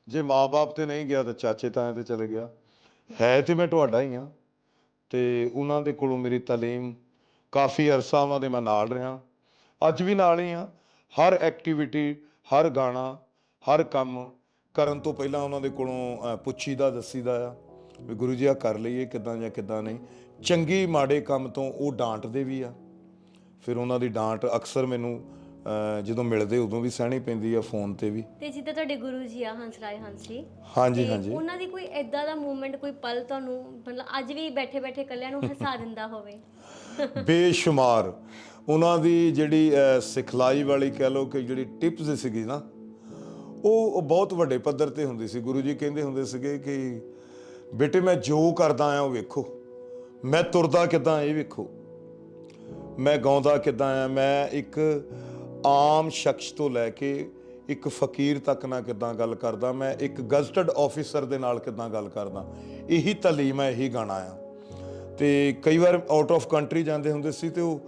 ਜੇ ਮਾਪੇ ਤੇ ਨਹੀਂ ਗਿਆ ਤਾਂ ਚਾਚੇ ਤਾਏ ਤੇ ਚਲੇ ਗਿਆ। ਹੈ ਤੇ ਮੈਂ ਤੁਹਾਡਾ ਹੀ ਆ ਤੇ ਉਹਨਾਂ ਦੇ ਕੋਲੋਂ ਮੇਰੀ ਤਾਲੀਮ ਕਾਫੀ ਅਰਸਾ ਉਹਨਾਂ ਦੇ ਮੈਂ ਨਾਲ ਰਿਹਾ। ਅੱਜ ਵੀ ਨਾਲ ਹੀ ਆ ਹਰ ਐਕਟੀਵਿਟੀ ਹਰ ਗਾਣਾ ਹਰ ਕੰਮ ਕਰਨ ਤੋਂ ਪਹਿਲਾਂ ਉਹਨਾਂ ਦੇ ਕੋਲੋਂ ਅਹ, ਪੁੱਛੀਦਾ ਦੱਸੀਦਾ ਆ ਵੀ ਗੁਰੂ ਜੀ ਆ ਕਰ ਲਈਏ ਕਿਦਾਂ ਜਾਂ ਕਿਦਾਂ ਨਹੀਂ। ਚੰਗੀ ਮਾੜੇ ਕੰਮ ਤੋਂ ਉਹ ਡਾਂਟਦੇ ਵੀ ਆ। ਫਿਰ ਉਹਨਾਂ ਦੀ ਡਾਂਟ ਅਕਸਰ ਮੈਨੂੰ ਅਹ, ਜਦੋਂ ਮਿਲਦੇ ਉਦੋਂ ਵੀ ਸਹਿਣੀ ਪੈਂਦੀ ਆ ਫੋਨ ਤੇ ਵੀ। ਤੇ ਜਿੱਦਾਂ ਤੁਹਾਡੇ ਗੁਰੂ ਜੀ ਆ ਹੰਸਰਾਜ ਹੰਸ ਜੀ। ਹਾਂਜੀ ਤੇ ਹਾਂਜੀ। ਉਹਨਾਂ ਦੀ ਕੋਈ ਐਦਾਂ ਦਾ ਮੂਵਮੈਂਟ ਕੋਈ ਪਲ ਤੁਹਾਨੂੰ ਮਤਲਬ ਅੱਜ ਵੀ ਬੈਠੇ ਬੈਠੇ ਕੱਲਿਆਂ ਨੂੰ ਹਸਾ ਦਿੰਦਾ ਹੋਵੇ? ਬੇਸ਼ੁਮਾਰ। ਉਹਨਾਂ ਦੀ ਜਿਹੜੀ ਅਹ, ਸਿਖਲਾਈ ਵਾਲੀ ਕਹਿ ਲਓ ਕਿ ਜਿਹੜੀ ਟਿਪਸ ਸੀਗੀ ਨਾ ਉਹ ਉਹ ਬਹੁਤ ਵੱਡੇ ਪੱਧਰ ਤੇ ਹੁੰਦੀ ਸੀ। ਗੁਰੂ ਜੀ ਕਹਿੰਦੇ ਹੁੰਦੇ ਸੀਗੇ ਕਿ ਬੇਟੇ ਮੈਂ ਜੋ ਕਰਦਾ ਆ ਉਹ ਵੇਖੋ। ਮੈਂ ਤੁਰਦਾ ਕਿਦਾਂ ਇਹ ਵੇਖੋ। ਮੈਂ ਗਾਉਂਦਾ ਕਿਦਾਂ ਆ? ਮੈਂ ਇੱਕ ਆਮ ਸ਼ਖਸ ਤੋਂ ਲੈ ਕੇ ਇੱਕ ਫਕੀਰ ਤੱਕ ਨਾਲ ਕਿਦਾਂ ਗੱਲ ਕਰਦਾ? ਮੈਂ ਇੱਕ ਗਜ਼ਟਡ ਆਫੀਸਰ ਦੇ ਨਾਲ ਕਿਦਾਂ ਗੱਲ ਕਰਦਾ? ਇਹੀ ਤਾਲੀਮ ਹੈ ਇਹੀ ਗਾਣਾ ਆ। ਤੇ ਕਈ ਵਾਰ ਆਊਟ ਆਫ ਕੰਟਰੀ ਜਾਂਦੇ ਹੁੰਦੇ ਸੀ ਤੇ ਉਹ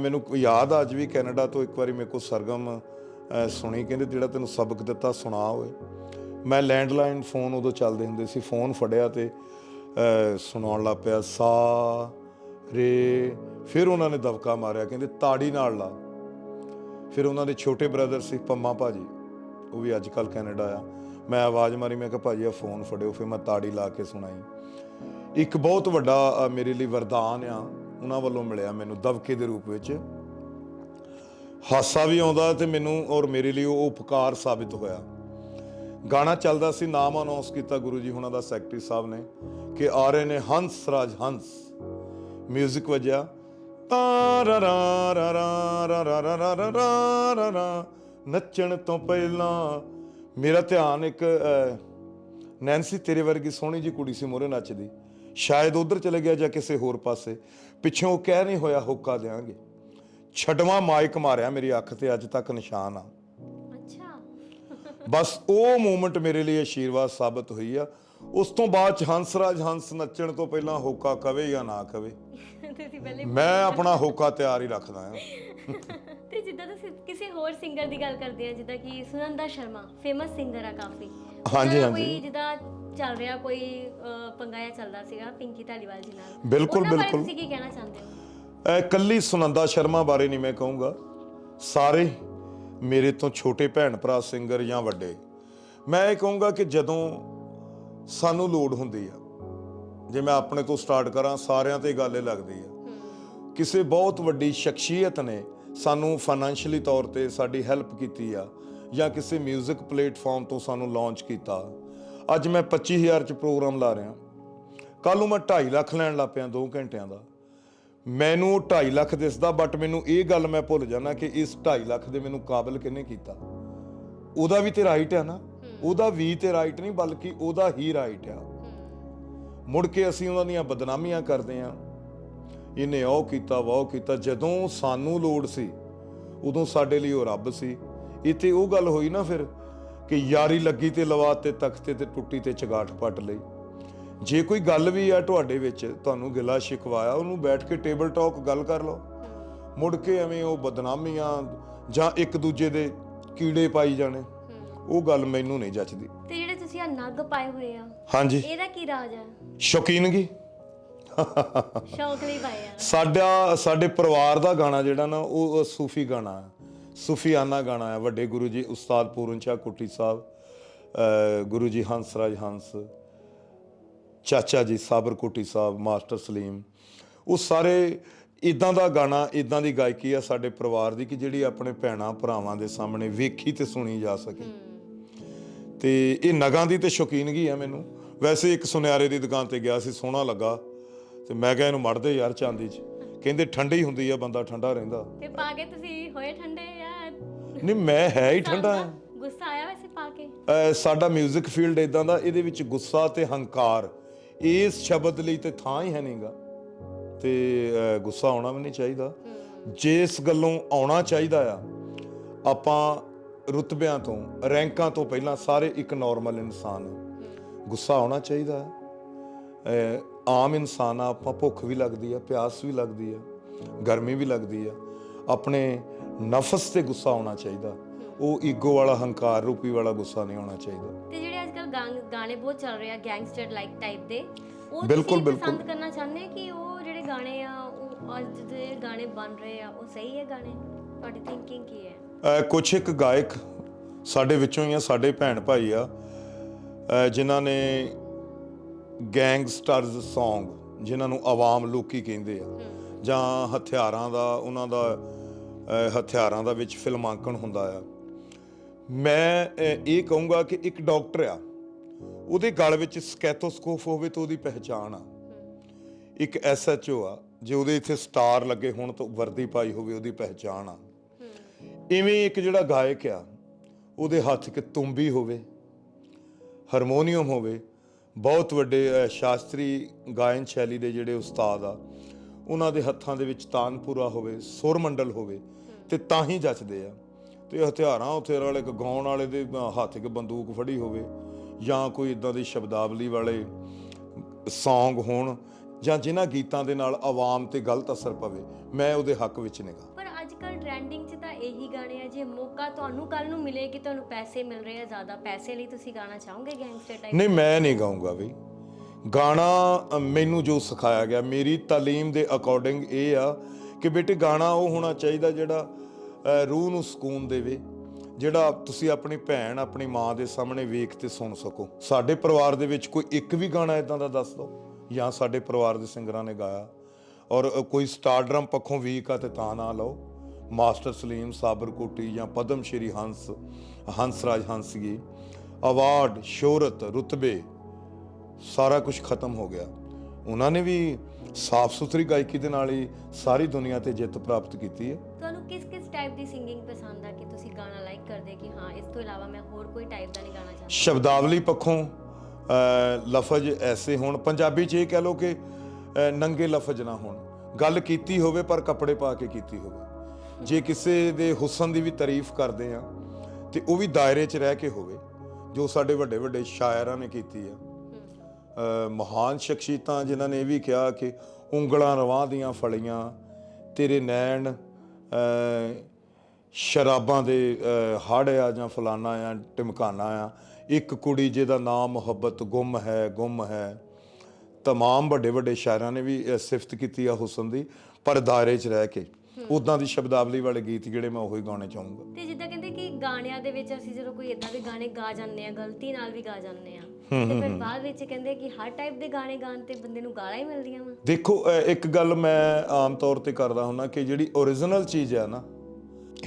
ਮੈਨੂੰ ਯਾਦ ਆ ਅੱਜ ਵੀ ਕੈਨੇਡਾ ਤੋਂ ਇੱਕ ਵਾਰੀ ਮੇਰੇ ਕੋਲ ਸਰਗਮ ਸੁਣੀ, ਕਹਿੰਦੇ ਜਿਹੜਾ ਤੈਨੂੰ ਸਬਕ ਦਿੱਤਾ ਸੁਣਾ ਓਏ। ਮੈਂ ਲੈਂਡਲਾਈਨ ਫੋਨ ਉਦੋਂ ਚੱਲਦੇ ਹੁੰਦੇ ਸੀ, ਫੋਨ ਫੜਿਆ ਤੇ ਸੁਣਾਉਣ ਲੱਗ ਪਿਆ, ਸਾ, ਰੇ ਫਿਰ ਉਹਨਾਂ ਨੇ ਦਬਕਾ ਮਾਰਿਆ, ਕਹਿੰਦੇ ਤਾੜੀ ਨਾਲ ਲਾ। ਫਿਰ ਉਹਨਾਂ ਦੇ ਛੋਟੇ ਬ੍ਰਦਰ ਸੀ ਪੰਮਾ ਭਾਜੀ, ਉਹ ਵੀ ਅੱਜ ਕੱਲ ਕੈਨੇਡਾ ਆ। ਮੈਂ ਆਵਾਜ਼ ਮਾਰੀ, ਮੈਂ ਕਿਹਾ ਭਾਜੀ ਆ ਫੋਨ ਫੜਿਓ, ਫਿਰ ਮੈਂ ਤਾੜੀ ਲਾ ਕੇ ਸੁਣਾਈ। ਇੱਕ ਬਹੁਤ ਵੱਡਾ ਮੇਰੇ ਲਈ ਵਰਦਾਨ ਆ, ਉਹਨਾਂ ਵੱਲੋਂ ਮਿਲਿਆ ਮੈਨੂੰ ਦਬਕੇ ਦੇ ਰੂਪ ਵਿੱਚ। ਹਾਸਾ ਵੀ ਆਉਂਦਾ ਤੇ ਮੈਨੂੰ ਔਰ ਮੇਰੇ ਲਈ ਉਹ ਉਪਕਾਰ ਸਾਬਿਤ ਹੋਇਆ। ਗਾਣਾ ਚੱਲਦਾ ਸੀ, ਨਾਮ ਅਨਾਉਂਸ ਕੀਤਾ ਗੁਰੂ ਜੀ ਹੁਣਾਂ ਦਾ ਸੈਕਟਰੀ ਸਾਹਿਬ ਨੇ, ਕਿ ਆ ਰਹੇ ਨੇ ਹੰਸ ਰਾਜ ਹੰਸ। ਮਿਊਜ਼ਿਕ ਵਜਿਆ ਨੱਚਣ ਤੋਂ ਪਹਿਲਾਂ ਮੇਰਾ ਧਿਆਨ ਇੱਕ ਨੈਂਸੀ ਤੇਰੇ ਵਰਗੀ ਸੋਹਣੀ ਜੀ ਕੁੜੀ ਸੀ ਮੋਰੇ ਨੱਚਦੀ। ਸ਼ਾਇਦ ਉਧਰ ਚਲੇ ਗਿਆ ਜਾਂ ਕਿਸੇ ਹੋਰ ਪਾਸੇ। ਪਿੱਛੋਂ ਉਹ ਕਹਿ ਨਹੀਂ ਹੋਇਆ ਹੁੱਕਾ ਦੇਾਂਗੇ ਛਡਵਾ ਮਾਈਕ ਮਾਰਿਆ ਮੇਰੀ ਅੱਖ ਤੇ ਅੱਜ ਤੱਕ ਨਿਸ਼ਾਨ ਆ। ਅੱਛਾ। ਬਸ ਉਹ ਮੂਮੈਂਟ ਮੇਰੇ ਲਈ ਆਸ਼ੀਰਵਾਦ ਸਾਬਤ ਹੋਈ ਆ। ਉਸ ਤੋਂ ਬਾਅਦ ਚ ਹੰਸਰਾਜ ਹੰਸ ਨੱਚਣ ਤੋਂ ਪਹਿਲਾਂ ਹੋਕਾ ਕਵੇ ਜਾਂ ਨਾ ਕਵੇ। ਤੁਸੀਂ ਪਹਿਲੇ ਮੈਂ ਆਪਣਾ ਹੋਕਾ ਤਿਆਰ ਹੀ ਰੱਖਦਾ ਆ ਤੇ ਜਿੱਦਾਂ ਤੁਸੀਂ ਕਿਸੇ ਹੋਰ ਸਿੰਗਰ ਦੀ ਗੱਲ ਕਰਦੇ ਆ ਜਿੱਦਾਂ ਕਿ ਸੁਨੰਦਾ ਸ਼ਰਮਾ ਫੇਮਸ ਸਿੰਗਰ ਆ ਕਾਫੀ। ਹਾਂਜੀ, ਹਾਂਜੀ। ਕੋਈ ਜਿੱਦਾਂ ਚੱਲ ਰਿਹਾ ਕੋਈ ਪੰਗਾਇਆ ਚੱਲਦਾ ਸੀਗਾ ਪਿੰਕੀ ਧਾਲੀਵਾਲ ਜੀ ਨਾਲ। ਬਿਲਕੁਲ, ਬਿਲਕੁਲ। ਤੁਸੀਂ ਕੀ ਕਹਿਣਾ ਚਾਹੁੰਦੇ ਹੋ? ਕੱਲੀ ਸੁਨੰਦਾ ਸ਼ਰਮਾ ਬਾਰੇ ਨਹੀਂ ਮੈਂ ਕਹੂੰਗਾ। ਸਾਰੇ ਮੇਰੇ ਤੋਂ ਛੋਟੇ ਭੈਣ ਭਰਾ ਸਿੰਗਰ ਜਾਂ ਵੱਡੇ। ਮੈਂ ਇਹ ਕਹੂੰਗਾ ਕਿ ਜਦੋਂ ਸਾਨੂੰ ਲੋੜ ਹੁੰਦੀ ਆ ਜੇ ਮੈਂ ਆਪਣੇ ਤੋਂ ਸਟਾਰਟ ਕਰਾਂ, ਸਾਰਿਆਂ ਤੇ ਗੱਲ ਇਹ ਲੱਗਦੀ ਆ। ਕਿਸੇ ਬਹੁਤ ਵੱਡੀ ਸ਼ਖਸੀਅਤ ਨੇ ਸਾਨੂੰ ਫਾਈਨੈਂਸ਼ੀਅਲੀ ਤੌਰ ਤੇ ਸਾਡੀ ਹੈਲਪ ਕੀਤੀ ਆ ਜਾਂ ਕਿਸੇ 뮤직 ਪਲੇਟਫਾਰਮ ਤੋਂ ਸਾਨੂੰ ਲਾਂਚ ਕੀਤਾ। ਅੱਜ ਮੈਂ 25000 ਚ ਪ੍ਰੋਗਰਾਮ ਲਾ ਰਿਹਾ। ਕੱਲ ਨੂੰ ਮੈਂ 2.5 ਲੱਖ ਲੈਣ ਲੱਗ ਪਿਆ 2 ਘੰਟਿਆਂ ਦਾ। ਮੈਨੂੰ 2.5 ਲੱਖ ਦਿਸਦਾ ਬਟ ਮੈਨੂੰ ਇਹ ਗੱਲ ਮੈਂ ਭੁੱਲ ਜਾਣਾ ਕਿ ਇਸ 2.5 ਲੱਖ ਦੇ ਮੈਨੂੰ ਕਾਬਲ ਕਿਹਨੇ ਕੀਤਾ? ਉਹਦਾ ਵੀ ਤੇ ਰਾਈਟ ਹੈ ਨਾ। ਉਹਦਾ ਵੀ ਤੇ ਰਾਈਟ ਨਹੀਂ, ਬਲਕਿ ਉਹਦਾ ਹੀ ਰਾਈਟ ਆ। ਮੁੜ ਕੇ ਅਸੀਂ ਉਹਨਾਂ ਦੀਆਂ ਬਦਨਾਮੀਆਂ ਕਰਦੇ ਆ ਇਹਨੇ ਉਹ ਕੀਤਾ ਵਾਹ ਕੀਤਾ। ਜਦੋਂ ਸਾਨੂੰ ਲੋੜ ਸੀ, ਉਦੋਂ ਸਾਡੇ ਲਈ ਉਹ ਰੱਬ ਸੀ। ਇੱਥੇ ਉਹ ਗੱਲ ਹੋਈ ਨਾ ਫਿਰ ਕਿ ਯਾਰੀ ਲੱਗੀ ਤੇ ਲਵਾ ਤੇ ਤਖਤੇ ਤੇ ਟੁੱਟੀ ਤੇ ਚਗਾਠ ਪੱਟ ਲਈ। ਜੇ ਕੋਈ ਗੱਲ ਵੀ ਆ ਤੁਹਾਡੇ ਵਿੱਚ, ਤੁਹਾਨੂੰ ਗਿਲਾ ਸ਼ਿਕਵਾਇਆ, ਉਹਨੂੰ ਬੈਠ ਕੇ ਟੇਬਲ ਟਾਕ ਗੱਲ ਕਰ ਲਓ। ਮੁੜ ਕੇ ਐਵੇਂ ਉਹ ਬਦਨਾਮੀਆਂ ਜਾਂ ਇੱਕ ਦੂਜੇ ਦੇ ਕੀੜੇ ਪਾਈ ਜਾਣੇ। ਉਹ ਗੱਲ ਮੈਨੂੰ ਨਹੀਂ ਜੱਚਦੀ। ਤੇ ਜਿਹੜੇ ਤੁਸੀਂ ਆ ਨੱਗ ਪਾਏ ਹੋਏ ਆ ਹਾਂਜੀ। ਇਹਦਾ ਕੀ ਰਾਜ ਹੈ ਸ਼ੌਕੀਨਗੀ। ਸ਼ੌਕ ਲਈ ਪਾਏ ਆ। ਸਾਡਾ ਸਾਡੇ ਪਰਿਵਾਰ ਦਾ ਗਾਣਾ ਜਿਹੜਾ ਨਾ ਉਹ ਸੂਫੀ ਗਾਣਾ ਹੈ ਸੂਫੀਆਨਾ ਗਾਣਾ ਹੈ ਵੱਡੇ ਗੁਰੂ ਜੀ ਉਸਤਾਦ ਪੂਰਨ ਸ਼ਾਹ ਕੁੱਟੀ ਸਾਹਿਬ ਗੁਰੂ ਜੀ ਹੰਸਰਾਜ ਹੰਸ ਚਾਚਾ ਜੀ ਸਾਬਰ ਕੁੱਟੀ ਸਾਹਿਬ ਮਾਸਟਰ ਸਲੀਮ। ਉਹ ਸਾਰੇ ਇਦਾਂ ਦਾ ਗਾਣਾ ਇਦਾਂ ਦੀ ਗਾਇਕੀ ਆ ਸਾਡੇ ਪਰਿਵਾਰ ਦੀ ਕਿ ਜਿਹੜੀ ਆਪਣੇ ਭੈਣਾਂ ਭਰਾਵਾਂ ਦੇ ਸਾਹਮਣੇ ਵੇਖੀ ਤੇ ਸੁਣੀ ਜਾ ਸਕੇ। ਤੇ ਇਹ ਨਗਾਂ ਦੀ ਤੇ ਸ਼ੌਕੀਨਗੀ ਆ ਮੈਨੂੰ। ਵੈਸੇ ਇੱਕ ਸੁਨਿਆਰੇ ਦੀ ਦੁਕਾਨ ਤੇ ਗਿਆ ਸੀ ਸੋਹਣਾ ਲੱਗਾ। ਤੇ ਮੈਂ ਕਿਹਾ ਇਹਨੂੰ ਮੜਦੇ ਯਾਰ ਚਾਂਦੀ 'ਚ। ਕਹਿੰਦੇ ਠੰਡੀ ਹੁੰਦੀ ਆ ਬੰਦਾ ਠੰਡਾ ਰਹਿੰਦਾ। ਤੇ ਪਾ ਕੇ ਤੁਸੀਂ ਹੋਏ ਠੰਡੇ ਜਾਂ ਨਹੀਂ ਮੈਂ ਹੈ ਹੀ ਠੰਡਾ। ਗੁੱਸਾ ਆਇਆ ਵੈਸੇ ਪਾ ਕੇ? ਸਾਡਾ 뮤직 ਫੀਲਡ ਇਦਾਂ ਦਾ ਇਹਦੇ ਵਿੱਚ ਗੁੱਸਾ ਤੇ ਹੰਕਾਰ ਇਸ ਸ਼ਬਦ ਲਈ ਤੇ ਥਾਂ ਹੀ ਹੈ ਨਹੀਂਗਾ ਤੇ ਗੁੱਸਾ ਆਉਣਾ ਵੀ ਨਹੀਂ ਚਾਹੀਦਾ। ਜਿਸ ਗੱਲੋਂ ਆਉਣਾ ਚਾਹੀਦਾ ਆ ਆਪਾਂ ਰੁਤਬਿਆਂ ਤੋਂ ਰੈਂਕਾਂ ਤੋਂ ਪਹਿਲਾਂ ਸਾਰੇ ਇੱਕ ਨਾਰਮਲ ਇਨਸਾਨ। ਗੁੱਸਾ ਆਉਣਾ ਚਾਹੀਦਾ ਆਮ ਇਨਸਾਨ ਆ ਆਪਾਂ ਭੁੱਖ ਵੀ ਲੱਗਦੀ ਆ ਪਿਆਸ ਵੀ ਲੱਗਦੀ ਆ ਗਰਮੀ ਵੀ ਲੱਗਦੀ ਆ। ਆਪਣੇ ਨਫਸ ਤੇ ਗੁੱਸਾ ਆਉਣਾ ਚਾਹੀਦਾ। ਉਹ ਈਗੋ ਵਾਲਾ ਹੰਕਾਰ ਰੂਪੀ ਵਾਲਾ ਗੁੱਸਾ ਨਹੀਂ ਆਉਣਾ ਚਾਹੀਦਾ। ਤੇ ਜਿਹੜੇ ਅੱਜ ਕੱਲ ਗਾਣੇ ਬਹੁਤ ਚੱਲ ਰਹੇ ਆ ਗੈਂਗਸਟਰ ਲਾਈਕ ਟਾਈਪ ਦੇ ਉਹ ਬਿਲਕੁਲ, ਬਿਲਕੁਲ। ਪਸੰਦ ਕਰਨਾ ਚਾਹੁੰਦੇ ਕਿ ਉਹ ਜਿਹੜੇ ਗਾਣੇ ਆ ਉਹ ਅੱਜ ਦੇ ਗਾਣੇ ਬਣ ਰਹੇ ਆ ਉਹ ਸਹੀ ਹੈ ਗਾਣੇ? ਤੁਹਾਡੀ ਥਿੰਕਿੰਗ ਕੀ ਹੈ? ਅਹ ਕੁਛ ਇੱਕ ਗਾਇਕ ਸਾਡੇ ਵਿੱਚੋਂ ਹੀ ਆ, ਸਾਡੇ ਭੈਣ ਭਾਈ ਆ। ਜਿਨ੍ਹਾਂ ਨੇ ਗੈਂਗਸਟਰਸ Song ਜਿਨ੍ਹਾਂ ਨੂੰ ਆਵਾਮ ਲੋਕੀ ਕਹਿੰਦੇ ਆ, ਜਾਂ ਹਥਿਆਰਾਂ ਦਾ, ਉਹਨਾਂ ਦਾ ਹਥਿਆਰਾਂ ਦਾ ਵਿੱਚ ਫਿਲਮਾਂਕਣ ਹੁੰਦਾ ਆ। ਮੈਂ ਇਹ ਕਹੂੰਗਾ ਕਿ ਇੱਕ ਡਾਕਟਰ ਆ, ਉਹਦੇ ਗਲ ਵਿੱਚ ਸਕੈਥੋਸਕੋਪ ਹੋਵੇ ਤਾਂ ਉਹਦੀ ਪਹਿਚਾਣ ਆ। ਇੱਕ ਐਸਐਚਓ ਆ, ਜੇ ਉਹਦੇ ਇੱਥੇ ਸਟਾਰ ਲੱਗੇ ਹੋਣ ਤਾਂ ਵਰਦੀ ਪਾਈ ਹੋਵੇ, ਉਹਦੀ ਪਹਿਚਾਣ ਆ। ਇਵੇਂ ਇੱਕ ਜਿਹੜਾ ਗਾਇਕ ਆ, ਉਹਦੇ ਹੱਥ 'ਚ ਤੁੰਬੀ ਹੋਵੇ, ਹਾਰਮੋਨੀਅਮ ਹੋਵੇ, ਬਹੁਤ ਵੱਡੇ ਸ਼ਾਸਤਰੀ ਗਾਇਨ ਸ਼ੈਲੀ ਦੇ ਜਿਹੜੇ ਉਸਤਾਦ ਆ, ਉਹਨਾਂ ਦੇ ਹੱਥਾਂ ਦੇ ਵਿੱਚ ਤਾਨਪੂਰਾ ਹੋਵੇ ਸੁਰ ਮੰਡਲ ਹੋਵੇ, ਤੇ ਤਾਂ ਹੀ ਜੱਚਦੇ ਆ। ਤੇ ਹਥਿਆਰਾਂ ਹਥਿਆਰ ਵਾਲੇ ਇੱਕ ਗਾਉਣ ਵਾਲੇ ਦੇ ਹੱਥ 'ਚ ਬੰਦੂਕ ਫੜੀ ਹੋਵੇ, ਜਾਂ ਕੋਈ ਇਦਾਂ ਦੀ ਸ਼ਬਦਾਵਲੀ ਵਾਲੇ ਸੌਂਗ ਹੋਣ, ਜਾਂ ਜਿਨ੍ਹਾਂ ਗੀਤਾਂ ਦੇ ਨਾਲ ਆਵਾਮ ਤੇ ਗਲਤ ਅਸਰ ਪਵੇ, ਮੈਂ ਉਹਦੇ ਹੱਕ ਵਿੱਚ ਨਿਗਾ ਪਰ ਟ੍ਰੈਂਡਿੰਗ 'ਚ ਤਾਂ ਇਹੀ ਗਾਣੇ ਆ ਜੇ ਮੌਕਾ ਤੁਹਾਨੂੰ ਕੱਲ ਨੂੰ ਮਿਲੇ ਕਿ ਤੁਹਾਨੂੰ ਪੈਸੇ ਮਿਲ ਰਹੇ ਆ ਜ਼ਿਆਦਾ ਪੈਸੇ ਲਈ ਤੁਸੀਂ ਗਾਣਾ ਚਾਹੋਗੇ ਗੈਂਗਸਟਰ ਟਾਈਪ ਨਹੀਂ ਮੈਂ ਨਹੀਂ ਗਾਉਂਗਾ ਬਈ। ਗਾਣਾ ਅ, ਮੈਨੂੰ ਜੋ ਸਿਖਾਇਆ ਗਿਆ ਮੇਰੀ ਤਾਲੀਮ ਦੇ ਅਕੋਰਡਿੰਗ ਇਹ ਆ ਕਿ ਬੇਟੇ ਗਾਣਾ ਉਹ ਹੋਣਾ ਚਾਹੀਦਾ ਜਿਹੜਾ ਅ, ਰੂਹ ਨੂੰ ਸਕੂਨ ਦੇਵੇ ਜਿਹੜਾ ਤੁਸੀਂ ਆਪਣੀ ਭੈਣ ਆਪਣੀ ਮਾਂ ਦੇ ਸਾਹਮਣੇ ਵੇਖ ਤੇ ਸੁਣ ਸਕੋ। ਸਾਡੇ ਪਰਿਵਾਰ ਦੇ ਵਿੱਚ ਕੋਈ ਇੱਕ ਵੀ ਗਾਣਾ ਇਦਾਂ ਦਾ ਦੱਸ ਦਿਓ ਜਾਂ ਸਾਡੇ ਪਰਿਵਾਰ ਦੇ ਸਿੰਗਰਾਂ ਨੇ ਗਾਇਆ ਔਰ ਅ, ਕੋਈ ਸਟਾਰਡਰਮ ਪੱਖੋਂ ਵੀਕ ਆ ਤੇ ਤਾਂ ਨਾ ਲਓ। ਮਾਸਟਰ ਸਲੀਮ ਸਾਬਰ ਕੋਟੀ ਜਾਂ ਪਦਮ ਸ਼੍ਰੀ ਹੰਸ ਹੰਸਰਾਜ ਹੰਸਗੀ ਅਵਾਰਡ ਸ਼ੋਹਰਤ ਰੁਤਬੇ ਸਾਰਾ ਕੁਝ ਖਤਮ ਹੋ ਗਿਆ। ਉਹਨਾਂ ਨੇ ਵੀ ਸਾਫ਼ ਸੁਥਰੀ ਗਾਇਕੀ ਦੇ ਨਾਲ ਹੀ ਸਾਰੀ ਦੁਨੀਆ ਤੇ ਜਿੱਤ ਪ੍ਰਾਪਤ ਕੀਤੀ ਹੈ। ਤੁਹਾਨੂੰ ਕਿਸ ਕਿਸ ਟਾਈਪ ਦੀ ਸਿੰਗਿੰਗ ਪਸੰਦ ਆ ਕਿ ਤੁਸੀਂ ਗਾਣਾ ਲਾਈਕ ਕਰਦੇ ਕਿ ਹਾਂ ਇਸ ਤੋਂ ਇਲਾਵਾ ਮੈਂ ਹੋਰ ਕੋਈ ਟਾਈਪ ਦਾ ਨਹੀਂ ਗਾਣਾ ਚਾਹੁੰਦਾ? ਸ਼ਬਦਾਵਲੀ ਪੱਖੋਂ ਲਫ਼ਜ਼ ਐਸੇ ਹੋਣ। ਪੰਜਾਬੀ 'ਚ ਇਹ ਕਹਿ ਲਓ ਕਿ ਨੰਗੇ ਲਫ਼ਜ਼ ਨਾ ਹੋਣ। ਗੱਲ ਕੀਤੀ ਹੋਵੇ ਪਰ ਕੱਪੜੇ ਪਾ ਕੇ ਕੀਤੀ ਹੋਵੇ। ਜੇ ਕਿਸੇ ਦੇ ਹੁਸਨ ਦੀ ਵੀ ਤਾਰੀਫ ਕਰਦੇ ਆ ਤੇ ਉਹ ਵੀ ਦਾਇਰੇ 'ਚ ਰਹਿ ਕੇ ਹੋਵੇ ਜੋ ਸਾਡੇ ਵੱਡੇ ਵੱਡੇ ਸ਼ਾਇਰਾਂ ਨੇ ਕੀਤੀ ਆ। ਮਹਾਨ ਸ਼ਖਸੀਅਤਾਂ ਜਿਨ੍ਹਾਂ ਨੇ ਇਹ ਵੀ ਕਿਹਾ ਕਿ ਉਂਗਲਾਂ ਰਵਾਂ ਦੀਆਂ ਫਲੀਆਂ ਤੇਰੇ ਨੈਣ ਸ਼ਰਾਬਾਂ ਦੇ ਅ, ਹੜ੍ਹ ਆ ਜਾਂ ਫਲਾਨਾ ਆ ਟਿਮਕਾਨਾ ਆ ਇੱਕ ਕੁੜੀ ਜਿਹਦਾ ਨਾਮ ਮੁਹੱਬਤ ਗੁੰਮ ਹੈ ਗੁੰਮ ਹੈ। ਤਮਾਮ ਵੱਡੇ ਵੱਡੇ ਸ਼ਾਇਰਾਂ ਨੇ ਵੀ ਸਿਫਤ ਕੀਤੀ ਆ ਹੁਸਨ ਦੀ ਪਰ ਦਾਇਰੇ 'ਚ ਰਹਿ ਕੇ। ਉਦਾਂ ਦੀ ਸ਼ਬਦਾਵਲੀ ਵਾਲੇ ਗੀਤ ਜਿਹੜੇ ਮੈਂ ਉਹੀ ਗਾਉਣੇ ਚਾਹੂੰਗਾ। ਤੇ ਜਿੱਦਾਂ ਕਹਿੰਦੇ ਕਿ ਗਾਣਿਆਂ ਦੇ ਵਿੱਚ ਅਸੀਂ ਜਦੋਂ ਕੋਈ ਇਦਾਂ ਦੇ ਗਾਣੇ ਗਾ ਜਾਂਦੇ ਆ ਗਲਤੀ ਨਾਲ ਵੀ ਗਾ ਜਾਂਦੇ ਆ ਤੇ ਫਿਰ ਬਾਅਦ ਵਿੱਚ ਕਹਿੰਦੇ ਕਿ ਹਰ ਟਾਈਪ ਦੇ ਗਾਣੇ ਗਾਣ ਤੇ ਬੰਦੇ ਨੂੰ ਗਾਲਾਂ ਹੀ ਮਿਲਦੀਆਂ ਵਾ। ਦੇਖੋ ਇੱਕ ਗੱਲ ਮੈਂ ਆਮ ਤੌਰ ਤੇ ਕਰਦਾ ਹੁੰਦਾ ਕਿ ਜਿਹੜੀ ਓਰੀਜਨਲ ਚੀਜ਼ ਆ ਨਾ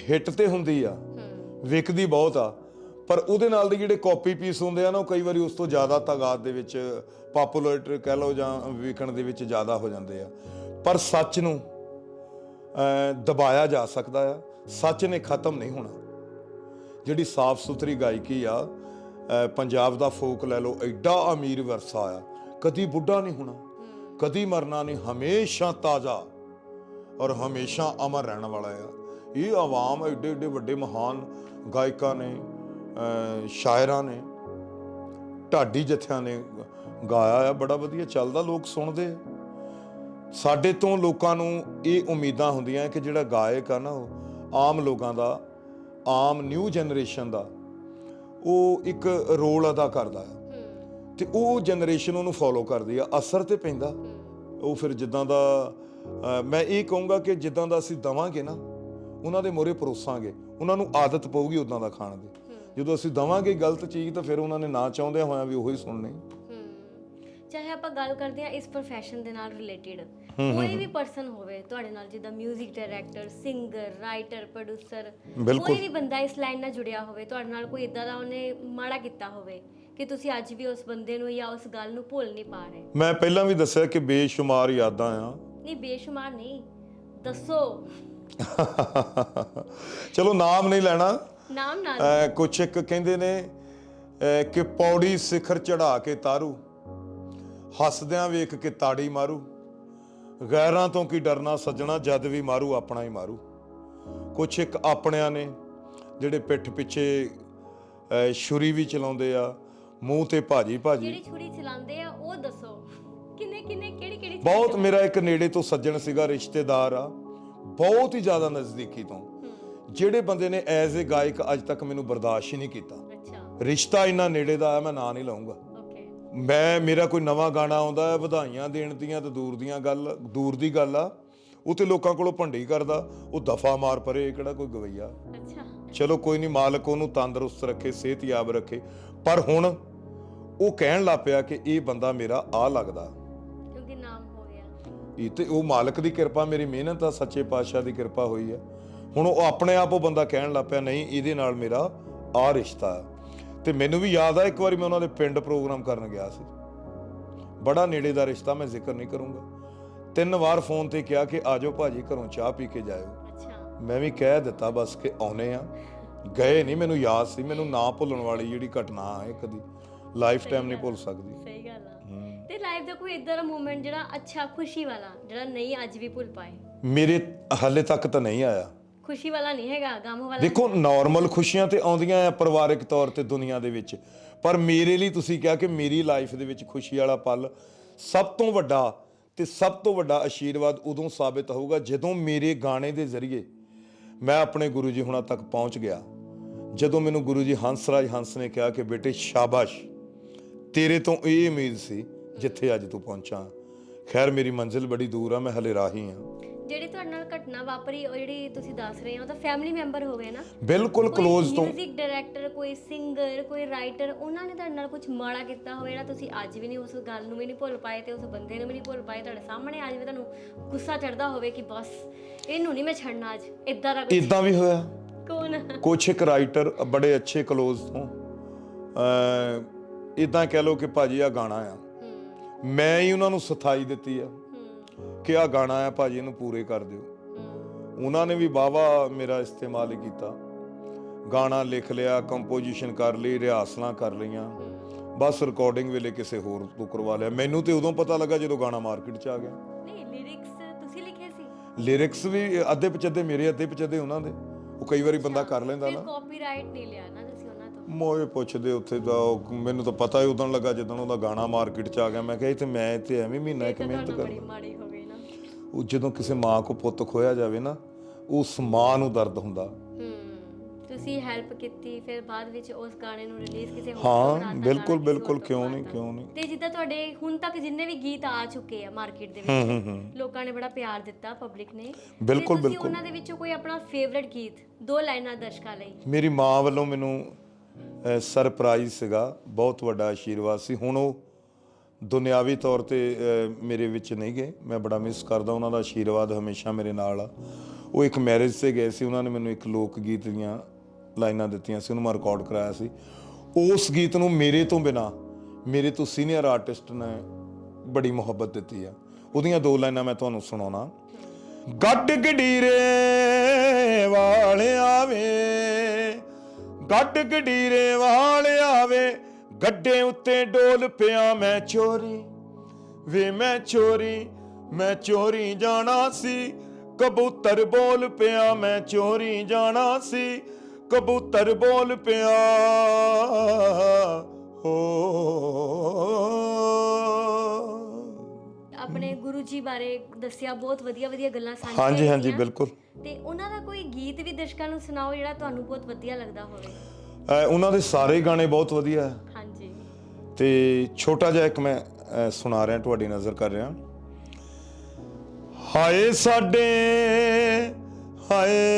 ਹਿੱਟ ਤੇ ਹੁੰਦੀ ਆ ਵਿਕਦੀ ਬਹੁਤ ਆ ਪਰ ਉਹਦੇ ਨਾਲ ਦੇ ਜਿਹੜੇ ਕਾਪੀ ਪੀਸ ਹੁੰਦੇ ਆ ਨਾ ਉਹ ਕਈ ਵਾਰੀ ਉਸ ਤੋਂ ਜ਼ਿਆਦਾ ਤਾਦਾਦ ਦੇ ਵਿੱਚ ਪਪੂਲਰ ਕਹਿ ਲਓ ਜਾਂ ਵਿਕਣ ਦੇ ਵਿੱਚ ਜ਼ਿਆਦਾ ਹੋ ਜਾਂਦੇ ਆ। ਪਰ ਸੱਚ ਨੂੰ ਦਬਾਇਆ ਜਾ ਸਕਦਾ ਆ। ਸੱਚ ਨੇ ਖਤਮ ਨਹੀਂ ਹੋਣਾ। ਜਿਹੜੀ ਸਾਫ਼ ਸੁਥਰੀ ਗਾਇਕੀ ਆ ਪੰਜਾਬ ਦਾ ਫੋਕ ਲੈ ਲਓ, ਐਡਾ ਅਮੀਰ ਵਿਰਸਾ ਆ। ਕਦੀ ਬੁੱਢਾ ਨਹੀਂ ਹੋਣਾ, ਕਦੀ ਮਰਨਾ ਨਹੀਂ, ਹਮੇਸ਼ਾ ਤਾਜ਼ਾ ਔਰ ਹਮੇਸ਼ਾ ਅਮਰ ਰਹਿਣ ਵਾਲਾ ਆ। ਇਹ ਆਵਾਮ ਐਡੇ ਐਡੇ ਵੱਡੇ ਮਹਾਨ ਗਾਇਕਾਂ ਨੇ ਸ਼ਾਇਰਾਂ ਨੇ, ਢਾਡੀ ਜਥਿਆਂ ਨੇ ਗਾਇਆ ਆ, ਬੜਾ ਵਧੀਆ ਚੱਲਦਾ, ਲੋਕ ਸੁਣਦੇ ਆ। ਸਾਡੇ ਤੋਂ ਲੋਕਾਂ ਨੂੰ ਇਹ ਉਮੀਦਾਂ ਹੁੰਦੀਆਂ ਕਿ ਜਿਹੜਾ ਗਾਇਕ ਆ ਨਾ ਉਹ ਆਮ ਲੋਕਾਂ ਦਾ ਆਮ ਨਿਊ ਜਨਰੇਸ਼ਨ ਦਾ ਉਹ ਇੱਕ ਰੋਲ ਅਦਾ ਕਰਦਾ ਹੈ। ਤੇ ਉਹ ਜਨਰੇਸ਼ਨ ਉਹਨੂੰ ਫੋਲੋ ਕਰਦੀ ਆ ਅਸਰ ਤੇ ਪੈਂਦਾ। ਉਹ ਫਿਰ ਜਿੱਦਾਂ ਦਾ ਮੈਂ ਇਹ ਕਹੂੰਗਾ ਕਿ ਜਿੱਦਾਂ ਦਾ ਅਸੀਂ ਦਵਾਂਗੇ ਨਾ ਉਹਨਾਂ ਦੇ ਮੋਰੇ ਪਰੋਸਾਂਗੇ। ਉਹਨਾਂ ਨੂੰ ਆਦਤ ਪਊਗੀ ਉਦਾਂ ਦਾ ਖਾਣ ਦੀ। ਜਦੋਂ ਅਸੀਂ ਦਵਾਂਗੇ ਗਲਤ ਚੀਜ਼ ਤਾਂ ਫਿਰ ਉਹਨਾਂ ਨੇ ਨਾ ਚਾਹੁੰਦੇ ਹੋਇਆਂ ਵੀ ਉਹੀ ਸੁਣਨੀ। ਚਾਹੇ ਆਪਾਂ ਗੱਲ ਕਰਦੇ ਆ ਇਸ profession ਦੇ ਨਾਲ ਰਿਲੇਟਡ ਕੋਈ ਵੀ ਪਰਸਨ ਹੋਵੇ ਤੁਹਾਡੇ ਨਾਲ ਜਿੱਦਾਂ 뮤직 ਡਾਇਰੈਕਟਰ ਸਿੰਗਰ ਰਾਈਟਰ ਪ੍ਰੋਡਿਊਸਰ ਬਿਲਕੁਲ। ਕੋਈ ਵੀ ਬੰਦਾ ਇਸ ਲਾਈਨ ਨਾਲ ਜੁੜਿਆ ਹੋਵੇ ਤੁਹਾਡੇ ਨਾਲ ਕੋਈ ਇਦਾਂ ਦਾ ਉਹਨੇ ਮਾੜਾ ਕੀਤਾ ਹੋਵੇ ਕਿ ਤੁਸੀਂ ਅੱਜ ਵੀ ਉਸ ਬੰਦੇ ਨੂੰ ਜਾਂ ਉਸ ਗੱਲ ਨੂੰ ਭੁੱਲ ਨਹੀਂ ਪਾ ਰਹੇ। ਮੈਂ ਪਹਿਲਾਂ ਵੀ ਦੱਸਿਆ ਕਿ ਬੇਸ਼ੁਮਾਰ ਯਾਦਾਂ ਆ। ਨਹੀਂ ਬੇਸ਼ੁਮਾਰ ਨਹੀਂ ਦੱਸੋ। ਚਲੋ ਨਾਮ ਨਹੀਂ ਲੈਣਾ। ਨਾਮ ਨਾਲ ਅਹ ਕੁਛ ਇੱਕ ਕਹਿੰਦੇ ਨੇ ਅਹ ਕਿ ਪੌੜੀ ਸਿਖਰ ਚੜਾ ਕੇ ਤਾਰੂ ਹੱਸਦਿਆਂ ਵੇਖ ਕੇ ਤਾੜੀ ਮਾਰੂ। ਗੈਰਾਂ ਤੋਂ ਕੀ ਡਰਨਾ ਸੱਜਣਾ ਜਦ ਵੀ ਮਾਰੂ ਆਪਣਾ ਹੀ ਮਾਰੂ। ਕੁਛ ਇੱਕ ਆਪਣਿਆਂ ਨੇ ਜਿਹੜੇ ਪਿੱਠ ਪਿੱਛੇ ਛੁਰੀ ਵੀ ਚਲਾਉਂਦੇ ਆ ਮੂੰਹ ਤੇ ਭਾਜੀ ਭਾਜੀ। ਜਿਹੜੀ ਛੁਰੀ ਚਲਾਉਂਦੇ ਆ ਉਹ ਦੱਸੋ। ਕਿੰਨੇ ਕਿੰਨੇ ਕਿਹੜੀ ਕਿਹੜੀ ਬਹੁਤ ਮੇਰਾ ਇੱਕ ਨੇੜੇ ਤੋਂ ਸੱਜਣ ਸੀਗਾ ਰਿਸ਼ਤੇਦਾਰ ਆ। ਬਹੁਤ ਹੀ ਜ਼ਿਆਦਾ ਨਜ਼ਦੀਕੀ ਤੋਂ। ਜਿਹੜੇ ਬੰਦੇ ਨੇ ਐਜ਼ ਅ ਗਾਇਕ ਅੱਜ ਤੱਕ ਮੈਨੂੰ ਬਰਦਾਸ਼ਤ ਹੀ ਨਹੀਂ ਕੀਤਾ। ਅੱਛਾ। ਰਿਸ਼ਤਾ ਇੰਨਾ ਨੇੜੇ ਦਾ ਹੈ ਮੈਂ ਨਾਂ ਨਹੀਂ ਲਾਉਂਗਾ ਮੈਂ ਮੇਰਾ ਕੋਈ ਨਵਾਂ ਗਾਣਾ ਆਉਂਦਾ ਹੈ ਵਧਾਈਆਂ ਦੇਣ ਦੀਆਂ ਤੇ ਦੂਰ ਦੀਆਂ ਗੱਲ ਦੂਰ ਦੀ ਗੱਲ ਆ। ਉਹ ਤੇ ਲੋਕਾਂ ਕੋਲੋਂ ਭੰਡੀ ਕਰਦਾ। ਉਹ ਦਫਾ ਮਾਰ ਪਰੇ ਇਹ ਕਿਹੜਾ ਕੋਈ ਗਵਈਆ? ਅੱਛਾ। ਚਲੋ ਕੋਈ ਨਹੀਂ ਮਾਲਕ ਉਹਨੂੰ ਤੰਦਰੁਸਤ ਰੱਖੇ ਸਿਹਤਯਾਬ ਰੱਖੇ। ਪਰ ਹੁਣ ਉਹ ਕਹਿਣ ਲੱਗ ਪਿਆ ਕਿ ਇਹ ਬੰਦਾ ਮੇਰਾ ਆ ਲੱਗਦਾ। ਕਿਉਂਕਿ ਨਾਮ ਹੋ ਗਿਆ। ਇਹ ਤੇ ਉਹ ਮਾਲਕ ਦੀ ਕਿਰਪਾ ਮੇਰੀ ਮਿਹਨਤ ਆ ਸੱਚੇ ਪਾਤਸ਼ਾਹ ਦੀ ਕਿਰਪਾ ਹੋਈ ਹੈ। ਹੁਣ ਉਹ ਆਪਣੇ ਆਪ ਉਹ ਬੰਦਾ ਕਹਿਣ ਲੱਗ ਪਿਆ ਨਹੀਂ ਇਹਦੇ ਨਾਲ ਮੇਰਾ ਆ ਰਿਸ਼ਤਾ। ਤੇ ਮੈਨੂੰ ਵੀ ਯਾਦ ਆ ਇੱਕ ਵਾਰੀ ਮੈਂ ਉਹਨਾਂ ਦੇ ਪਿੰਡ ਪ੍ਰੋਗਰਾਮ ਕਰਨ ਗਿਆ ਸੀ। ਬੜਾ ਨੇੜੇ ਦਾ ਰਿਸ਼ਤਾ ਮੈਂ ਜ਼ਿਕਰ ਨਹੀਂ ਕਰੂੰਗਾ। ਤਿੰਨ ਵਾਰ ਫੋਨ ਤੇ ਕਿਹਾ ਕਿ ਆਜੋ ਭਾਜੀ ਘਰੋਂ ਚਾਹ ਪੀ ਕੇ ਜਾਇਓ। ਅੱਛਾ। ਮੈਂ ਵੀ ਕਹਿ ਦਿੱਤਾ ਬਸ ਕਿ ਆਉਨੇ ਆ। ਗਏ ਨਹੀਂ ਮੈਨੂੰ ਯਾਦ ਸੀ ਮੈਨੂੰ ਨਾ ਭੁੱਲਣ ਵਾਲੀ ਜਿਹੜੀ ਘਟਨਾ ਹੈ ਕਦੀ ਲਾਈਫ ਟਾਈਮ ਨਹੀਂ ਭੁੱਲ ਸਕਦੀ। ਸਹੀ ਗੱਲ ਆ। ਤੇ ਲਾਈਫ ਦਾ ਕੋਈ ਇਦਾਂ ਦਾ ਮੂਮੈਂਟ ਜਿਹੜਾ ਅੱਛਾ ਖੁਸ਼ੀ ਵਾਲਾ ਜਿਹੜਾ ਨਹੀਂ ਅੱਜ ਵੀ ਭੁੱਲ ਪਾਏ? ਮੇਰੇ ਹਾਲੇ ਤੱਕ ਤਾਂ ਨਹੀਂ ਆਇਆ। ਖੁਸ਼ੀ ਵਾਲਾ ਨਹੀਂ ਹੈਗਾ ਗਮ ਵਾਲਾ ਦੇਖੋ ਨਾਰਮਲ ਖੁਸ਼ੀਆਂ ਤੇ ਆਉਂਦੀਆਂ ਆ ਪਰਿਵਾਰਕ ਤੌਰ ਤੇ ਦੁਨੀਆ ਦੇ ਵਿੱਚ। ਪਰ ਮੇਰੇ ਲਈ ਤੁਸੀਂ ਕਿਹਾ ਕਿ ਮੇਰੀ ਲਾਈਫ ਦੇ ਵਿੱਚ ਖੁਸ਼ੀ ਵਾਲਾ ਪਲ ਸਭ ਤੋਂ ਵੱਡਾ ਤੇ ਸਭ ਤੋਂ ਵੱਡਾ ਆਸ਼ੀਰਵਾਦ ਉਦੋਂ ਸਾਬਿਤ ਹੋਊਗਾ ਜਦੋਂ ਮੇਰੇ ਗਾਣੇ ਦੇ ਜ਼ਰੀਏ ਮੈਂ ਆਪਣੇ ਗੁਰੂ ਜੀ ਹੁਣਾਂ ਤੱਕ ਪਹੁੰਚ ਗਿਆ। ਜਦੋਂ ਮੈਨੂੰ ਗੁਰੂ ਜੀ ਹੰਸਰਾਜ ਹੰਸ ਨੇ ਕਿਹਾ ਕਿ ਬੇਟੇ ਸ਼ਾਬਾਸ਼। ਤੇਰੇ ਤੋਂ ਇਹ ਉਮੀਦ ਸੀ ਜਿੱਥੇ ਅੱਜ ਤੂੰ ਪਹੁੰਚਾ। ਖੈਰ ਮੇਰੀ ਮੰਜ਼ਿਲ ਬੜੀ ਦੂਰ ਆ ਮੈਂ ਹਲੇ ਰਾਹੀ ਆ। ਜਿਹੜੀ ਤੁਹਾਡੇ ਨਾਲ ਘਟਨਾ ਵਾਪਰੀ ਉਹ ਜਿਹੜੀ ਤੁਸੀਂ ਦੱਸ ਰਹੇ ਹੋ ਤਾਂ ਫੈਮਿਲੀ ਮੈਂਬਰ ਹੋਵੇ ਨਾ? ਬਿਲਕੁਲ ਕਲੋਜ਼ ਤੋਂ। ਮਿਊਜ਼ਿਕ ਡਾਇਰੈਕਟਰ ਕੋਈ ਸਿੰਗਰ ਕੋਈ ਰਾਈਟਰ ਉਹਨਾਂ ਨੇ ਤੁਹਾਡੇ ਨਾਲ ਕੁਝ ਮਾੜਾ ਕੀਤਾ ਹੋਵੇ ਜਿਹੜਾ ਤੁਸੀਂ ਅੱਜ ਵੀ ਨਹੀਂ ਉਸ ਗੱਲ ਨੂੰ ਵੀ ਨਹੀਂ ਭੁੱਲ ਪਾਏ ਤੇ ਉਸ ਬੰਦੇ ਨੂੰ ਵੀ ਨਹੀਂ ਭੁੱਲ ਪਾਏ ਤੁਹਾਡੇ ਸਾਹਮਣੇ ਅੱਜ ਵੀ ਤੁਹਾਨੂੰ ਗੁੱਸਾ ਚੜਦਾ ਹੋਵੇ ਕਿ ਬਸ ਇਹਨੂੰ ਨਹੀਂ ਮੈਂ ਛੱਡਣਾ ਅੱਜ ਇਦਾਂ ਦਾ ਕੁਝ ਇਦਾਂ ਵੀ ਹੋਇਆ। ਕੌਣ? ਕੁਛ ਇੱਕ ਰਾਈਟਰ ਬੜੇ ਅੱਛੇ ਕਲੋਜ਼ ਤੋਂ ਅ ਇਦਾਂ ਕਹਿ ਲਓ ਕਿ ਭਾਜੀ ਆ ਗਾਣਾ ਆ। ਹੂੰ। ਮੈਂ ਹੀ ਉਹਨਾਂ ਨੂੰ ਸਥਾਈ ਦਿੱਤੀ ਆ। ਹੂੰ ਕਿ ਆ ਗਾਣਾ ਆ ਭਾਜੀ ਇਹਨੂੰ ਪੂਰੇ ਕਰ ਦਿਓ। ਹੂੰ ਉਹਨਾਂ ਨੇ ਵੀ ਵਾਵਾ ਮੇਰਾ ਇਸਤੇਮਾਲ ਹੀ ਕੀਤਾ। ਗਾਣਾ ਲਿਖ ਲਿਆ ਕੰਪੋਜੀਸ਼ਨ ਕਰ ਲਈ ਰਿਹਾਸਲਾਂ ਕਰ ਲਈਆਂ। ਬਸ ਰਿਕਾਰਡਿੰਗ ਵੇਲੇ ਕਿਸੇ ਹੋਰ ਤੋਂ ਕਰਵਾ ਲਿਆ। ਮੈਨੂੰ ਤੇ ਉਦੋਂ ਪਤਾ ਲੱਗਾ ਜਦੋਂ ਗਾਣਾ ਮਾਰਕੀਟ 'ਚ ਆ ਗਿਆ। ਨਹੀਂ ਲਿਰਿਕਸ ਤੁਸੀਂ ਲਿਖੇ ਸੀ? ਲਿਰਿਕਸ ਵੀ ਅੱਧੇ ਪਚੱਦੇ ਮੇਰੇ ਅੱਧੇ ਪਚੱਦੇ ਉਹਨਾਂ ਦੇ। ਉਹ ਕਈ ਵਾਰੀ ਬੰਦਾ ਕਰ ਲੈਂਦਾ ਨਾ। ਕਾਪੀਰਾਈਟ ਨਹੀਂ ਲਿਆ ਨਾ ਤੁਸੀਂ ਉਹਨਾਂ ਤੋਂ? ਮੋਏ ਪੁੱਛਦੇ ਉੱਥੇ ਦਾ ਮੈਨੂੰ ਤਾਂ ਪਤਾ ਹੀ ਉਦੋਂ ਲੱਗਾ ਜਦੋਂ ਉਹਦਾ ਗਾਣਾ ਮਾਰਕੀਟ 'ਚ ਆ ਗਿਆ। ਮੈਂ ਕਿਹਾ ਇਹ ਤੇ ਮੈਂ ਇੱਥੇ ਐਵੇਂ ਮਹੀਨਾ ਇੱਕ ਤਾਂ ਮਿਹਨਤ ਕਰ ਹੋ ਉਹ ਜਦੋਂ ਕਿਸੇ ਮਾਂ ਕੋ ਪੁੱਤ ਖੋਇਆ ਜਾਵੇ ਨਾ ਉਸ ਮਾਂ ਨੂੰ ਦਰਦ ਹੁੰਦਾ ਹੂੰ ਤੁਸੀਂ ਹੈਲਪ ਕੀਤੀ ਫਿਰ ਬਾਅਦ ਵਿੱਚ ਉਸ ਗਾਣੇ ਨੂੰ ਰਿਲੀਜ਼ ਕਿਸੇ ਹੋਰ ਹਾਂ, ਬਣਾਤਾ, ਬਿਲਕੁਲ, ਗਾਣਾ ਕਿਸੇ ਬਿਲਕੁਲ, ਹੋਰ ਤੋਂ ਕਿਉਂ ਨਹੀਂ, ਬਣਾਤਾ। ਕਿਉਂ ਨਹੀਂ। ਤੇ ਜਿੱਦਾਂ ਤੁਹਾਡੇ ਹੁਣ ਤੱਕ ਜਿੰਨੇ ਵੀ ਗੀਤ ਆ ਚੁੱਕੇ ਆ ਮਾਰਕੀਟ ਦੇ ਹੂੰ ਵਿੱਚ ਹੂੰ ਹੂੰ ਲੋਕਾਂ ਨੇ ਬੜਾ ਪਿਆਰ ਦਿੱਤਾ ਪਬਲਿਕ ਨੇ ਤੇ ਬਿਲਕੁਲ, ਤੁਸੀਂ ਬਿਲਕੁਲ। ਉਹਨਾਂ ਦੇ ਵਿੱਚੋਂ ਕੋਈ ਆਪਣਾ ਫੇਵਰਿਟ ਗੀਤ ਦੋ ਲਾਈਨਾਂ ਦਰਸ਼ਕਾਂ ਲਈ ਮੇਰੀ ਮਾਂ ਵੱਲੋਂ ਮੈਨੂੰ ਸਰਪ੍ਰਾਈਜ਼ ਸੀਗਾ ਬਹੁਤ ਵੱਡਾ ਆਸ਼ੀਰਵਾਦ ਸੀ ਹੁਣ ਉਹ ਦੁਨਿਆਵੀ ਤੌਰ ਤੇ ਮੇਰੇ ਵਿੱਚ ਨਹੀਂ ਗਏ। ਮੈਂ ਬੜਾ ਮਿਸ ਕਰਦਾ, ਉਹਨਾਂ ਦਾ ਆਸ਼ੀਰਵਾਦ ਹਮੇਸ਼ਾ ਮੇਰੇ ਨਾਲ ਆ। ਉਹ ਇੱਕ ਮੈਰਿਜ ਤੇ ਗਏ ਸੀ, ਉਹਨਾਂ ਨੇ ਮੈਨੂੰ ਇੱਕ ਲੋਕ ਗੀਤ ਦੀਆਂ ਲਾਈਨਾਂ ਦਿੱਤੀਆਂ ਸੀ, ਉਹਨੂੰ ਮੈਂ ਰਿਕਾਰਡ ਕਰਾਇਆ ਸੀ। ਉਸ ਗੀਤ ਨੂੰ ਮੇਰੇ ਤੋਂ ਬਿਨਾ, ਮੇਰੇ ਤੋਂ ਸੀਨੀਅਰ ਆਰਟਿਸਟ ਨੇ ਬੜੀ ਮੁਹੱਬਤ ਦਿੱਤੀ ਆ। ਉਹਦੀਆਂ ਦੋ ਲਾਈਨਾਂ ਮੈਂ ਤੁਹਾਨੂੰ ਸੁਣਾਉਣਾ। ਗੱਡ ਗਡੀਰੇ ਵਾਲਿਆ ਵੇ ਗੱਡ ਗਡੀਰੇ ਵਾਲਿਆ ਵੇ ਗੱਡੇ ਉੱਤੇ ਡੋਲ ਪਿਆ ਮੈਂ ਚੋਰੀ। ਵੇ ਮੈਂ ਚੋਰੀ ਮੈਂ ਚੋਰੀ ਜਾਣਾ ਸੀ। ਕਬੂਤਰ ਬੋਲ ਪਿਆ ਮੈਂ ਚੋਰੀ ਜਾਣਾ ਸੀ। ਕਬੂਤਰ ਬੋਲ ਪਿਆ। ਹੋ। ਆਪਣੇ ਗੁਰੂ ਜੀ ਬਾਰੇ ਦੱਸਿਆ ਬਹੁਤ ਵਧੀਆ ਵਧੀਆ ਗੱਲਾਂ ਸਾਂਝੀਆਂ ਹਾਂਜੀ ਹਾਂਜੀ ਕੀਤੀਆਂ। ਬਿਲਕੁਲ। ਤੇ ਉਹਨਾਂ ਦਾ ਕੋਈ ਗੀਤ ਵੀ ਦਰਸ਼ਕਾਂ ਨੂੰ ਸੁਣਾਓ ਜਿਹੜਾ ਤੁਹਾਨੂੰ ਬਹੁਤ ਵਧੀਆ ਲੱਗਦਾ ਹੋਵੇ? ਅਹ ਉਹਨਾਂ ਦੇ ਸਾਰੇ ਗਾਣੇ ਬਹੁਤ ਵਧੀਆ। ਹੈ ਤੇ ਛੋਟਾ ਜਿਹਾ ਇੱਕ ਮੈਂ ਅਹ, ਸੁਣਾ ਰਿਹਾ ਤੁਹਾਡੀ ਨਜ਼ਰ ਕਰ ਰਿਹਾ। ਹਾਏ ਸਾਡੇ ਹਾਏ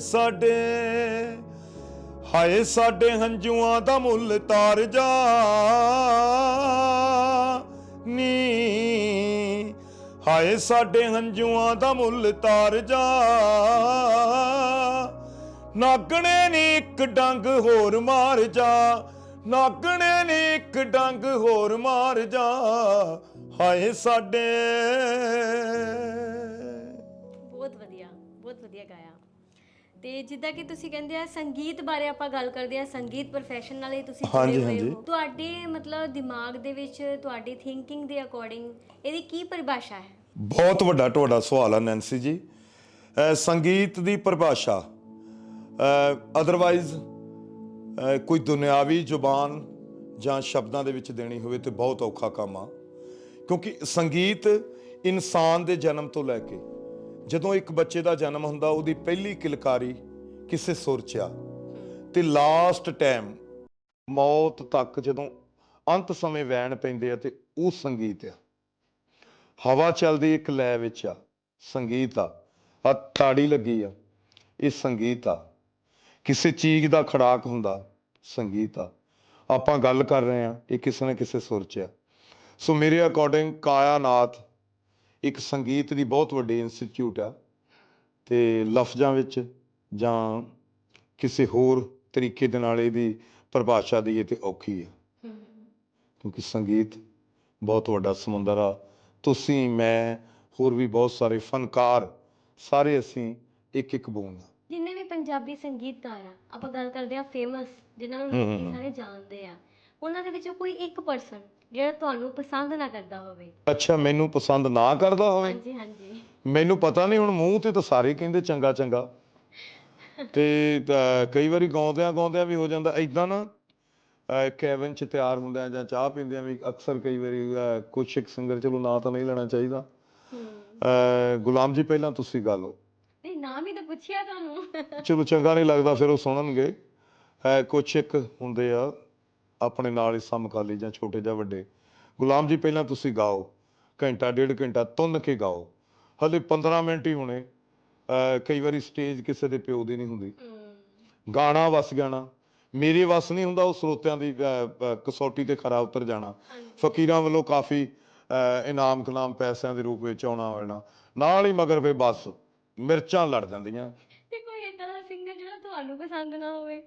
ਸਾਡੇ ਹਾਏ ਸਾਡੇ ਹੰਝੂਆਂ ਦਾ ਮੁੱਲ ਤਾਰ ਜਾ। ਨੀ ਹਾਏ ਸਾਡੇ ਹੰਝੂਆਂ ਦਾ ਮੁੱਲ ਤਾਰ ਜਾ। ਨਾਗਣੇ ਨੀ ਇੱਕ ਡੰਗ ਹੋਰ ਮਾਰ ਜਾ। ਨਾਗਣੇ ਨੀ ਇੱਕ ਡੰਗ ਹੋਰ ਮਾਰ ਜਾ। ਹਾਏ ਸਾਡੇ। ਬਹੁਤ ਵਧੀਆ ਬਹੁਤ ਵਧੀਆ ਗਾਇਆ। ਤੇ ਜਿੱਦਾਂ ਕਿ ਤੁਸੀਂ ਕਹਿੰਦੇ ਆ ਸੰਗੀਤ ਬਾਰੇ ਆਪਾਂ ਗੱਲ ਕਰਦੇ ਆ ਸੰਗੀਤ profession ਨਾਲ ਹੀ ਤੁਸੀਂ ਹਾਂਜੀ, ਜੁੜੇ ਹੋਏ ਹਾਂਜੀ। ਹੋ। ਤੁਹਾਡੇ ਮਤਲਬ ਦਿਮਾਗ ਦੇ ਵਿੱਚ ਤੁਹਾਡੀ ਥਿੰਕਿੰਗ ਦੇ ਅਕੋਰਡਿੰਗ ਇਹਦੀ ਕੀ ਪਰਿਭਾਸ਼ਾ ਹੈ? ਬਹੁਤ ਵੱਡਾ ਤੁਹਾਡਾ ਸਵਾਲ ਹੈ ਨੈਂਸੀ ਜੀ। ਅਹ ਸੰਗੀਤ ਦੀ ਪਰਿਭਾਸ਼ਾ। ਅਦਰਵਾਈਜ਼ ਕੋਈ ਦੁਨਿਆਵੀ ਜ਼ੁਬਾਨ ਜਾਂ ਸ਼ਬਦਾਂ ਦੇ ਵਿੱਚ ਦੇਣੀ ਹੋਵੇ ਤੇ ਬਹੁਤ ਔਖਾ ਕੰਮ ਆ। ਕਿਉਂਕਿ ਸੰਗੀਤ ਇਨਸਾਨ ਦੇ ਜਨਮ ਤੋਂ ਲੈ ਕੇ, ਜਦੋਂ ਇੱਕ ਬੱਚੇ ਦਾ ਜਨਮ ਹੁੰਦਾ, ਉਹਦੀ ਪਹਿਲੀ ਕਿਲਕਾਰੀ ਕਿਸੇ ਸੁਰ 'ਚ ਆ। ਤੇ ਲਾਸਟ ਟਾਈਮ ਮੌਤ ਤੱਕ ਜਦੋਂ ਅੰਤ ਸਮੇਂ ਵੈਣ ਪੈਂਦੇ ਆ ਤੇ ਉਹ ਸੰਗੀਤ ਆ। ਹਵਾ ਚੱਲਦੀ ਇੱਕ ਲੈ ਵਿੱਚ ਆ, ਸੰਗੀਤ ਆ। ਆ ਤਾੜੀ ਲੱਗੀ ਆ, ਇਹ ਸੰਗੀਤ ਆ। ਕਿਸੇ ਚੀਜ਼ ਦਾ ਖੜਾਕ ਹੁੰਦਾ ਸੰਗੀਤ ਆ। ਆਪਾਂ ਗੱਲ ਕਰ ਰਹੇ ਆ ਇਹ ਕਿਸੇ ਨਾ ਕਿਸੇ ਸੁਰ 'ਚ ਆ। ਸੋ ਮੇਰੇ ਅਕੋਰਡਿੰਗ ਕਾਇਨਾਤ ਇੱਕ ਸੰਗੀਤ ਦੀ ਬਹੁਤ ਵੱਡੀ ਇੰਸਟੀਚਿਊਟ ਆ। ਤੇ ਲਫ਼ਜ਼ਾਂ ਵਿੱਚ ਜਾਂ ਕਿਸੇ ਹੋਰ ਤਰੀਕੇ ਦੇ ਨਾਲ ਇਹਦੀ ਪਰਿਭਾਸ਼ਾ ਦੀ ਤੇ ਔਖੀ ਆ। ਕਿਉਂਕਿ ਸੰਗੀਤ ਬਹੁਤ ਵੱਡਾ ਸਮੁੰਦਰ ਆ। ਤੁਸੀਂ, ਮੈਂ, ਹੋਰ ਵੀ ਬਹੁਤ ਸਾਰੇ ਫਨਕਾਰ, ਸਾਰੇ ਅਸੀਂ ਇੱਕ ਇੱਕ ਬੂੰਦ ਪੰਜਾਬੀ ਸੰਗੀਤਕਾਰ ਆ ਆਪਾਂ ਗੱਲ ਕਰਦੇ ਆ ਫੇਮਸ ਜਿਨ੍ਹਾਂ ਨੂੰ ਲੋਕੀ। ਸਾਰੇ ਜਾਣਦੇ ਆ। ਉਹਨਾਂ ਦੇ ਵਿੱਚੋਂ ਕੋਈ ਇੱਕ ਪਰਸਨ ਜਿਹੜਾ ਤੁਹਾਨੂੰ ਪਸੰਦ ਨਾ ਕਰਦਾ ਹੋਵੇ। ਅੱਛਾ ਮੈਨੂੰ ਪਸੰਦ ਨਾ ਕਰਦਾ ਹੋਵੇ? ਹਾਂਜੀ ਹਾਂਜੀ। ਮੈਨੂੰ ਪਤਾ ਨਹੀਂ ਹੁਣ ਮੂੰਹ ਤੇ ਤਾਂ ਸਾਰੇ ਕਹਿੰਦੇ ਚੰਗਾ ਚੰਗਾ। ਤੇ ਕਈ ਵਾਰੀ ਗਾਉਂਦਿਆਂ ਗਾਉਂਦਿਆਂ ਵੀ ਹੋ ਜਾਂਦਾ ਐਦਾਂ ਨਾ ਕੈਬਨ ਚ ਤਿਆਰ ਹੁੰਦਿਆਂ ਜਾਂ ਚਾਹ ਪੀਂਦਿਆਂ ਵੀ ਅਕਸਰ ਕਈ ਵਾਰੀ ਕੁਛ ਇੱਕ ਸਿੰਗਰ ਚਲੋ ਨਾਂ ਤਾਂ ਨਹੀਂ ਲੈਣਾ ਚਾਹੀਦਾ। ਗੁਲਾਮ ਜੀ ਪਹਿਲਾਂ ਤੁਸੀਂ ਗਾ ਲਓ। ਨਹੀਂ ਨਾਮ ਹੀ ਤਾਂ ਪੁੱਛਿਆ ਤੁਹਾਨੂੰ। ਚਲੋ ਚੰਗਾ ਨਹੀਂ ਲੱਗਦਾ ਫਿਰ ਉਹ ਸੁਣਨਗੇ। ਅਹ, ਕੁਛ ਇੱਕ ਹੁੰਦੇ ਆ ਆਪਣੇ ਨਾਲ ਹੀ ਸਮਕਾਲੀ ਜਾਂ ਛੋਟੇ ਜਾਂ ਵੱਡੇ। ਗੁਲਾਮ ਜੀ ਪਹਿਲਾਂ ਤੁਸੀਂ ਗਾਓ। ਘੰਟਾ ਡੇਢ ਘੰਟਾ ਤੁੰਨ ਕੇ ਗਾਓ। ਹਲੇ 15 ਮਿੰਟ ਹੀ ਹੋਣੇ। ਅਹ, ਕਈ ਵਾਰੀ ਸਟੇਜ ਕਿਸੇ ਦੇ ਪਿਓ ਦੀ ਨਹੀਂ ਹੁੰਦੀ। ਹੂੰ। ਗਾਣਾ ਵਸ ਜਾਣਾ। ਮੇਰੇ ਵਸ ਨਹੀਂ ਹੁੰਦਾ ਉਹ ਸਰੋਤਿਆਂ ਦੀ ਅਹ, ਅਹ, ਕਸੌਟੀ ਤੇ ਖਰਾ ਉਤਰ ਜਾਣਾ। ਫਕੀਰਾਂ ਵੱਲੋਂ ਕਾਫੀ ਅਹ, ਇਨਾਮ ਕਨਾਮ ਪੈਸਿਆਂ ਦੇ ਰੂਪ ਵਿੱਚ ਆਉਣਾ ਹੋਣਾ ਨਾਲ ਹੀ ਮਗਰ ਫੇ ਬਸ। ਮਿਰਚਾਂ ਲੜ ਜਾਂਦੀਆਂ। ਤੇ ਕੋਈ ਏਦਾਂ ਦਾ ਸਿੰਗਰ ਜਿਹੜਾ ਤੁਹਾਨੂੰ ਪਸੰਦ ਨਾ ਹੋਵੇ।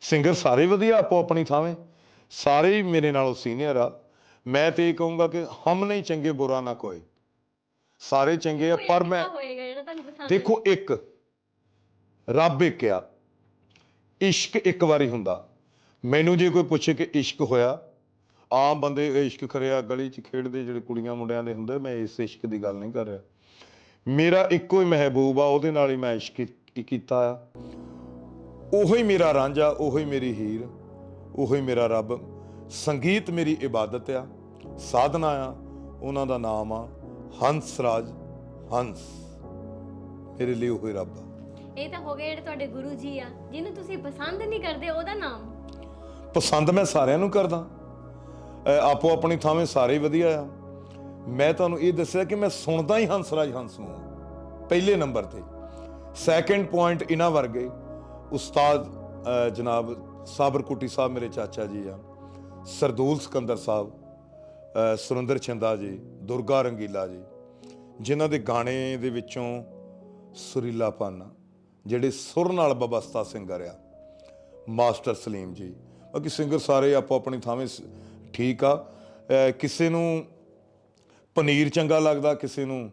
ਸਿੰਗਰ ਸਾਰੇ ਵਧੀਆ ਆਪੋ ਆਪਣੀ ਥਾਵੇਂ। ਸਾਰੇ ਹੀ ਮੇਰੇ ਨਾਲੋਂ ਸੀਨੀਅਰ ਆ। ਮੈਂ ਤੇ ਇਹ ਕਹੂੰਗਾ ਕਿ ਹਮ ਨਹੀਂ ਚੰਗੇ ਬੁਰਾ ਨਾ ਕੋਈ। ਸਾਰੇ ਚੰਗੇ ਆ ਪਰ ਮੈਂ ਹੋਏਗਾ ਜਿਹੜਾ ਤੁਹਾਨੂੰ ਪਸੰਦ ਦੇਖੋ ਇੱਕ ਰੱਬ ਇੱਕ ਆ। ਇਸ਼ਕ ਇੱਕ ਵਾਰੀ ਹੁੰਦਾ। ਮੈਨੂੰ ਜੇ ਕੋਈ ਪੁੱਛੇ ਕਿ ਇਸ਼ਕ ਹੋਇਆ ਆਮ ਬੰਦੇ ਇਸ਼ਕ ਕਰਿਆ ਗਲੀ 'ਚ ਖੇਡਦੇ ਜਿਹੜੇ ਕੁੜੀਆਂ ਮੁੰਡਿਆਂ ਦੇ ਹੁੰਦੇ ਮੈਂ ਇਸ ਇਸ਼ਕ ਦੀ ਗੱਲ ਨਹੀਂ ਕਰ ਰਿਹਾ। ਮੇਰਾ ਇੱਕੋ ਹੀ ਮਹਿਬੂਬ ਆ ਉਹਦੇ ਨਾਲ ਹੀ ਮੈਂ ਇਸ਼ਕ ਕੀਤਾ ਆ। ਉਹੋ ਹੀ ਮੇਰਾ ਰਾਂਝਾ ਉਹੋ ਹੀ ਮੇਰੀ ਹੀਰ ਉਹੋ ਹੀ ਮੇਰਾ ਰੱਬ। ਸੰਗੀਤ ਮੇਰੀ ਇਬਾਦਤ ਆ ਸਾਧਨਾ ਆ ਉਹਨਾਂ ਦਾ ਨਾਮ ਆ ਹੰਸ ਰਾਜ ਹੰਸ। ਮੇਰੇ ਲਈ ਉਹੀ ਰੱਬ ਆ। ਇਹ ਤਾਂ ਹੋ ਗਏ ਜਿਹੜੇ ਤੁਹਾਡੇ ਗੁਰੂ ਜੀ ਆ ਜਿਹਨੂੰ ਤੁਸੀਂ ਪਸੰਦ ਨਹੀਂ ਕਰਦੇ ਉਹਦਾ ਨਾਮ। ਪਸੰਦ ਮੈਂ ਸਾਰਿਆਂ ਨੂੰ ਕਰਦਾ। ਆਪੋ ਆਪਣੀ ਥਾਵੇਂ ਸਾਰੇ ਹੀ ਵਧੀਆ ਆ। ਮੈਂ ਤੁਹਾਨੂੰ ਇਹ ਦੱਸਿਆ ਕਿ ਮੈਂ ਸੁਣਦਾ ਹੀ ਹੰਸਰਾਜ ਹੰਸ ਨੂੰ ਹਾਂ। ਪਹਿਲੇ ਨੰਬਰ ਤੇ। ਸੈਕੰਡ ਪੁਆਇੰਟ ਇਹਨਾਂ ਵਰਗੇ। ਉਸਤਾਦ ਜਨਾਬ ਸਾਬਰ ਕੁੱਟੀ ਸਾਹਿਬ ਮੇਰੇ ਚਾਚਾ ਜੀ ਆ। ਸਰਦੂਲ ਸਿਕੰਦਰ ਸਾਹਿਬ ਸੁਰਿੰਦਰ ਚੰਦਾ ਜੀ ਦੁਰਗਾ ਰੰਗੀਲਾ ਜੀ ਜਿਨ੍ਹਾਂ ਦੇ ਗਾਣੇ ਦੇ ਵਿੱਚੋਂ ਸੁਰੀਲਾਪਨ ਆ, ਜਿਹੜੇ ਸੁਰ ਨਾਲ ਬਬਸਤਾ ਸਿੰਗਰ ਆ। ਮਾਸਟਰ ਸਲੀਮ ਜੀ। ਬਾਕੀ ਸਿੰਗਰ ਸਾਰੇ ਆਪੋ ਆਪਣੀ ਥਾਵੇਂ ਠੀਕ ਆ। ਕਿਸੇ ਨੂੰ ਪਨੀਰ ਚੰਗਾ ਲੱਗਦਾ ਕਿਸੇ ਨੂੰ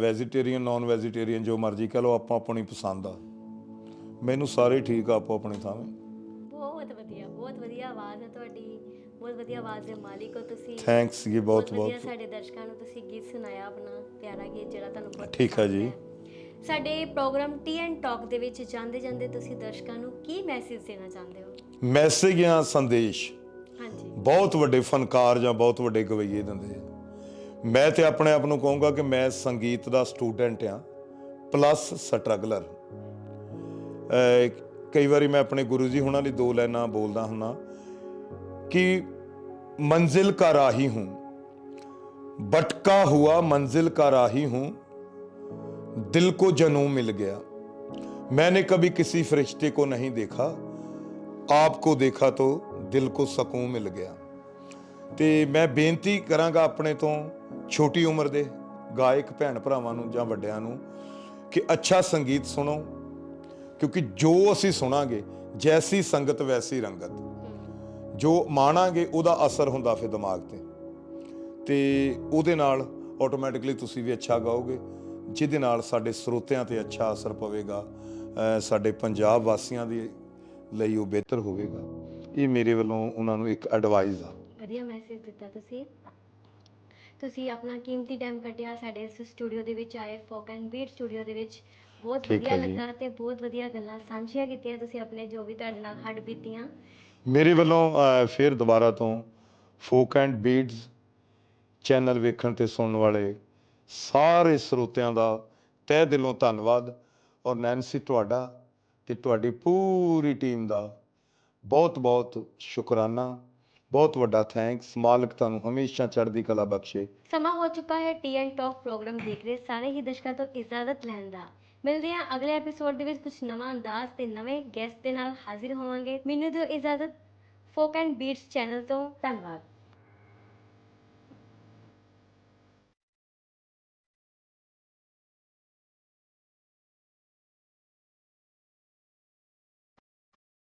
ਵੈਜੀਟੇਰੀਅਨ ਨਾਨ ਵੈਜੀਟੇਰੀਅਨ ਜੋ ਮਰਜ਼ੀ ਕਹ ਲਓ ਆਪਾਂ ਆਪਣੀ ਪਸੰਦ ਆ। ਮੈਨੂੰ ਸਾਰੇ ਠੀਕ ਆ ਆਪੋ ਆਪਣੀ ਥਾਵੇਂ ਬਹੁਤ ਵਧੀਆ ਬਹੁਤ ਵਧੀਆ ਆਵਾਜ਼ ਹੈ ਤੁਹਾਡੀ ਬਹੁਤ ਵਧੀਆ ਆਵਾਜ਼ ਦੇ ਮਾਲਿਕ ਹੋ ਤੁਸੀਂ। ਥੈਂਕਸ ਜੀ ਬਹੁਤ ਵਧੀਆ ਬਹੁਤ। ਸਾਡੇ ਦਰਸ਼ਕਾਂ ਨੂੰ ਤੁਸੀਂ ਗੀਤ ਸੁਣਾਇਆ ਆਪਣਾ ਪਿਆਰਾ ਗੀਤ ਜਿਹੜਾ ਤੁਹਾਨੂੰ ਬਹੁਤ ਠੀਕ ਪਸੰਦ ਜੀ। ਸਾਡੇ ਪ੍ਰੋਗਰਾਮ ਟੀ ਐਂਡ ਟਾਕ ਦੇ ਵਿੱਚ ਜਾਂਦੇ ਜਾਂਦੇ ਤੁਸੀਂ ਦਰਸ਼ਕਾਂ ਨੂੰ ਕੀ ਮੈਸੇਜ ਦੇਣਾ ਚਾਹੁੰਦੇ ਹੋ? ਮੈਸੇਜ ਜਾਂ ਸੰਦੇਸ਼? ਹਾਂਜੀ। ਬਹੁਤ ਵੱਡੇ ਫਨਕਾਰ ਜਾਂ ਬਹੁਤ ਵੱਡੇ ਗਵਈਏ ਦਿੰਦੇ ਆ। ਮੈਂ ਤੇ ਆਪਣੇ ਆਪ ਨੂੰ ਕਹੂੰਗਾ ਕਿ ਮੈਂ ਸੰਗੀਤ ਦਾ ਸਟੂਡੈਂਟ ਆ ਪਲੱਸ ਸਟਰਗਲਰ ਕਈ ਵਾਰੀ ਮੈਂ ਆਪਣੇ ਗੁਰੂ ਜੀ ਹੁਣਾਂ ਲਈ ਦੋ ਲਾਈਨਾਂ ਬੋਲਦਾ ਹੁੰਨਾ ਕਿ ਮੰਜ਼ਿਲ का राही हूं भटका हुआ मंजिल का राही हूं दिल को जनू मिल गया मैंने कभी किसी फरिश्ते को नहीं देखा आपको देखा तो ਦਿਲ ਕੋ ਸਕੂਨ ਮਿਲ ਗਿਆ ਤੇ ਮੈਂ ਬੇਨਤੀ ਕਰਾਂਗਾ ਆਪਣੇ ਤੋਂ ਛੋਟੀ ਉਮਰ ਦੇ ਗਾਇਕ ਭੈਣ ਭਰਾਵਾਂ ਨੂੰ ਜਾਂ ਵੱਡਿਆਂ ਨੂੰ ਕਿ ਅੱਛਾ ਸੰਗੀਤ ਸੁਣੋ, ਕਿਉਂਕਿ ਜੋ ਅਸੀਂ ਸੁਣਾਂਗੇ, ਜੈਸੀ ਸੰਗਤ ਵੈਸੀ ਰੰਗਤ। ਜੋ ਮਾਣਾਂਗੇ, ਉਹਦਾ ਅਸਰ ਹੁੰਦਾ ਫਿਰ ਦਿਮਾਗ ਤੇ। ਤੇ ਉਹਦੇ ਨਾਲ ਆਟੋਮੈਟਿਕਲੀ ਤੁਸੀਂ ਵੀ ਅੱਛਾ ਗਾਓਗੇ, ਜਿਹਦੇ ਨਾਲ ਸਾਡੇ ਸਰੋਤਿਆਂ ਤੇ ਅੱਛਾ ਅਸਰ ਪਵੇਗਾ ਸਾਡੇ ਪੰਜਾਬ ਵਾਸੀਆਂ ਦੇ ਲਈ ਉਹ ਬਿਹਤਰ ਹੋਵੇਗਾ। ਇਹ ਮੇਰੇ ਵੱਲੋਂ ਉਹਨਾਂ ਨੂੰ ਇੱਕ ਐਡਵਾਈਸ ਆ। ਵਧੀਆ ਮੈਸੇਜ ਦਿੱਤਾ ਤੁਸੀਂ। ਤੁਸੀਂ ਆਪਣਾ ਕੀਮਤੀ ਟਾਈਮ ਕੱਢਿਆ ਸਾਡੇ ਇਸ ਸਟੂਡੀਓ ਦੇ ਵਿੱਚ ਆਏ ਫੋਕ ਐਂਡ ਬੀਟ ਸਟੂਡੀਓ ਦੇ ਵਿੱਚ ਬਹੁਤ ਠੀਕ ਵਧੀਆ ਹੈ ਜੀ। ਲੱਗਾ ਤੇ ਬਹੁਤ ਵਧੀਆ ਗੱਲਾਂ ਸਾਂਝੀਆਂ ਕੀਤੀਆਂ ਤੁਸੀਂ ਆਪਣੇ ਜੋ ਵੀ ਤੁਹਾਡੇ ਨਾਲ ਹੱਡ ਬੀਤੀਆਂ। ਮੇਰੇ ਵੱਲੋਂ ਅਹ, ਫਿਰ ਦੁਬਾਰਾ ਤੋਂ ਫੋਕ ਐਂਡ ਬੀਟਸ ਚੈਨਲ ਵੇਖਣ ਤੇ ਸੁਣਨ ਵਾਲੇ ਸਾਰੇ ਸਰੋਤਿਆਂ ਦਾ ਤਹਿ ਦਿਲੋਂ ਧੰਨਵਾਦ। ਔਰ ਨੈਂਸੀ ਤੁਹਾਡਾ ਤੇ ਤੁਹਾਡੀ ਪੂਰੀ ਟੀਮ ਦਾ ਬਹੁਤ ਬਹੁਤ ਸ਼ੁਕਰਾਨਾ। ਬਹੁਤ ਵੱਡਾ ਥੈਂਕਸ ਮਾਲਕ ਤੁਹਾਨੂੰ ਹਮੇਸ਼ਾ ਚੜ੍ਹਦੀ ਕਲਾ ਬਖਸ਼ੇ। ਸਮਾਂ ਹੋ ਚੁੱਕਾ ਹੈ ਟੀ ਐਂਡ ਟਾਕ ਪ੍ਰੋਗਰਾਮ ਦੇਖ ਰਹੇ ਸਾਰੇ ਹੀ ਦਰਸ਼ਕਾਂ ਤੋਂ ਇਜਾਜ਼ਤ ਲੈਣ ਦਾ। ਮਿਲਦੇ ਹਾਂ ਅਗਲੇ ਐਪੀਸੋਡ ਦੇ ਵਿੱਚ ਕੁਝ ਨਵਾਂ ਅੰਦਾਜ਼ ਤੇ ਨਵੇਂ ਗੈਸਟ ਦੇ ਨਾਲ ਹਾਜ਼ਰ ਹੋਵਾਂਗੇ। ਮੈਨੂੰ ਦਿਓ ਇਜਾਜ਼ਤ। ਫੋਕ ਐਂਡ ਬੀਟਸ ਚੈਨਲ ਤੋਂ ਧੰਨਵਾਦ।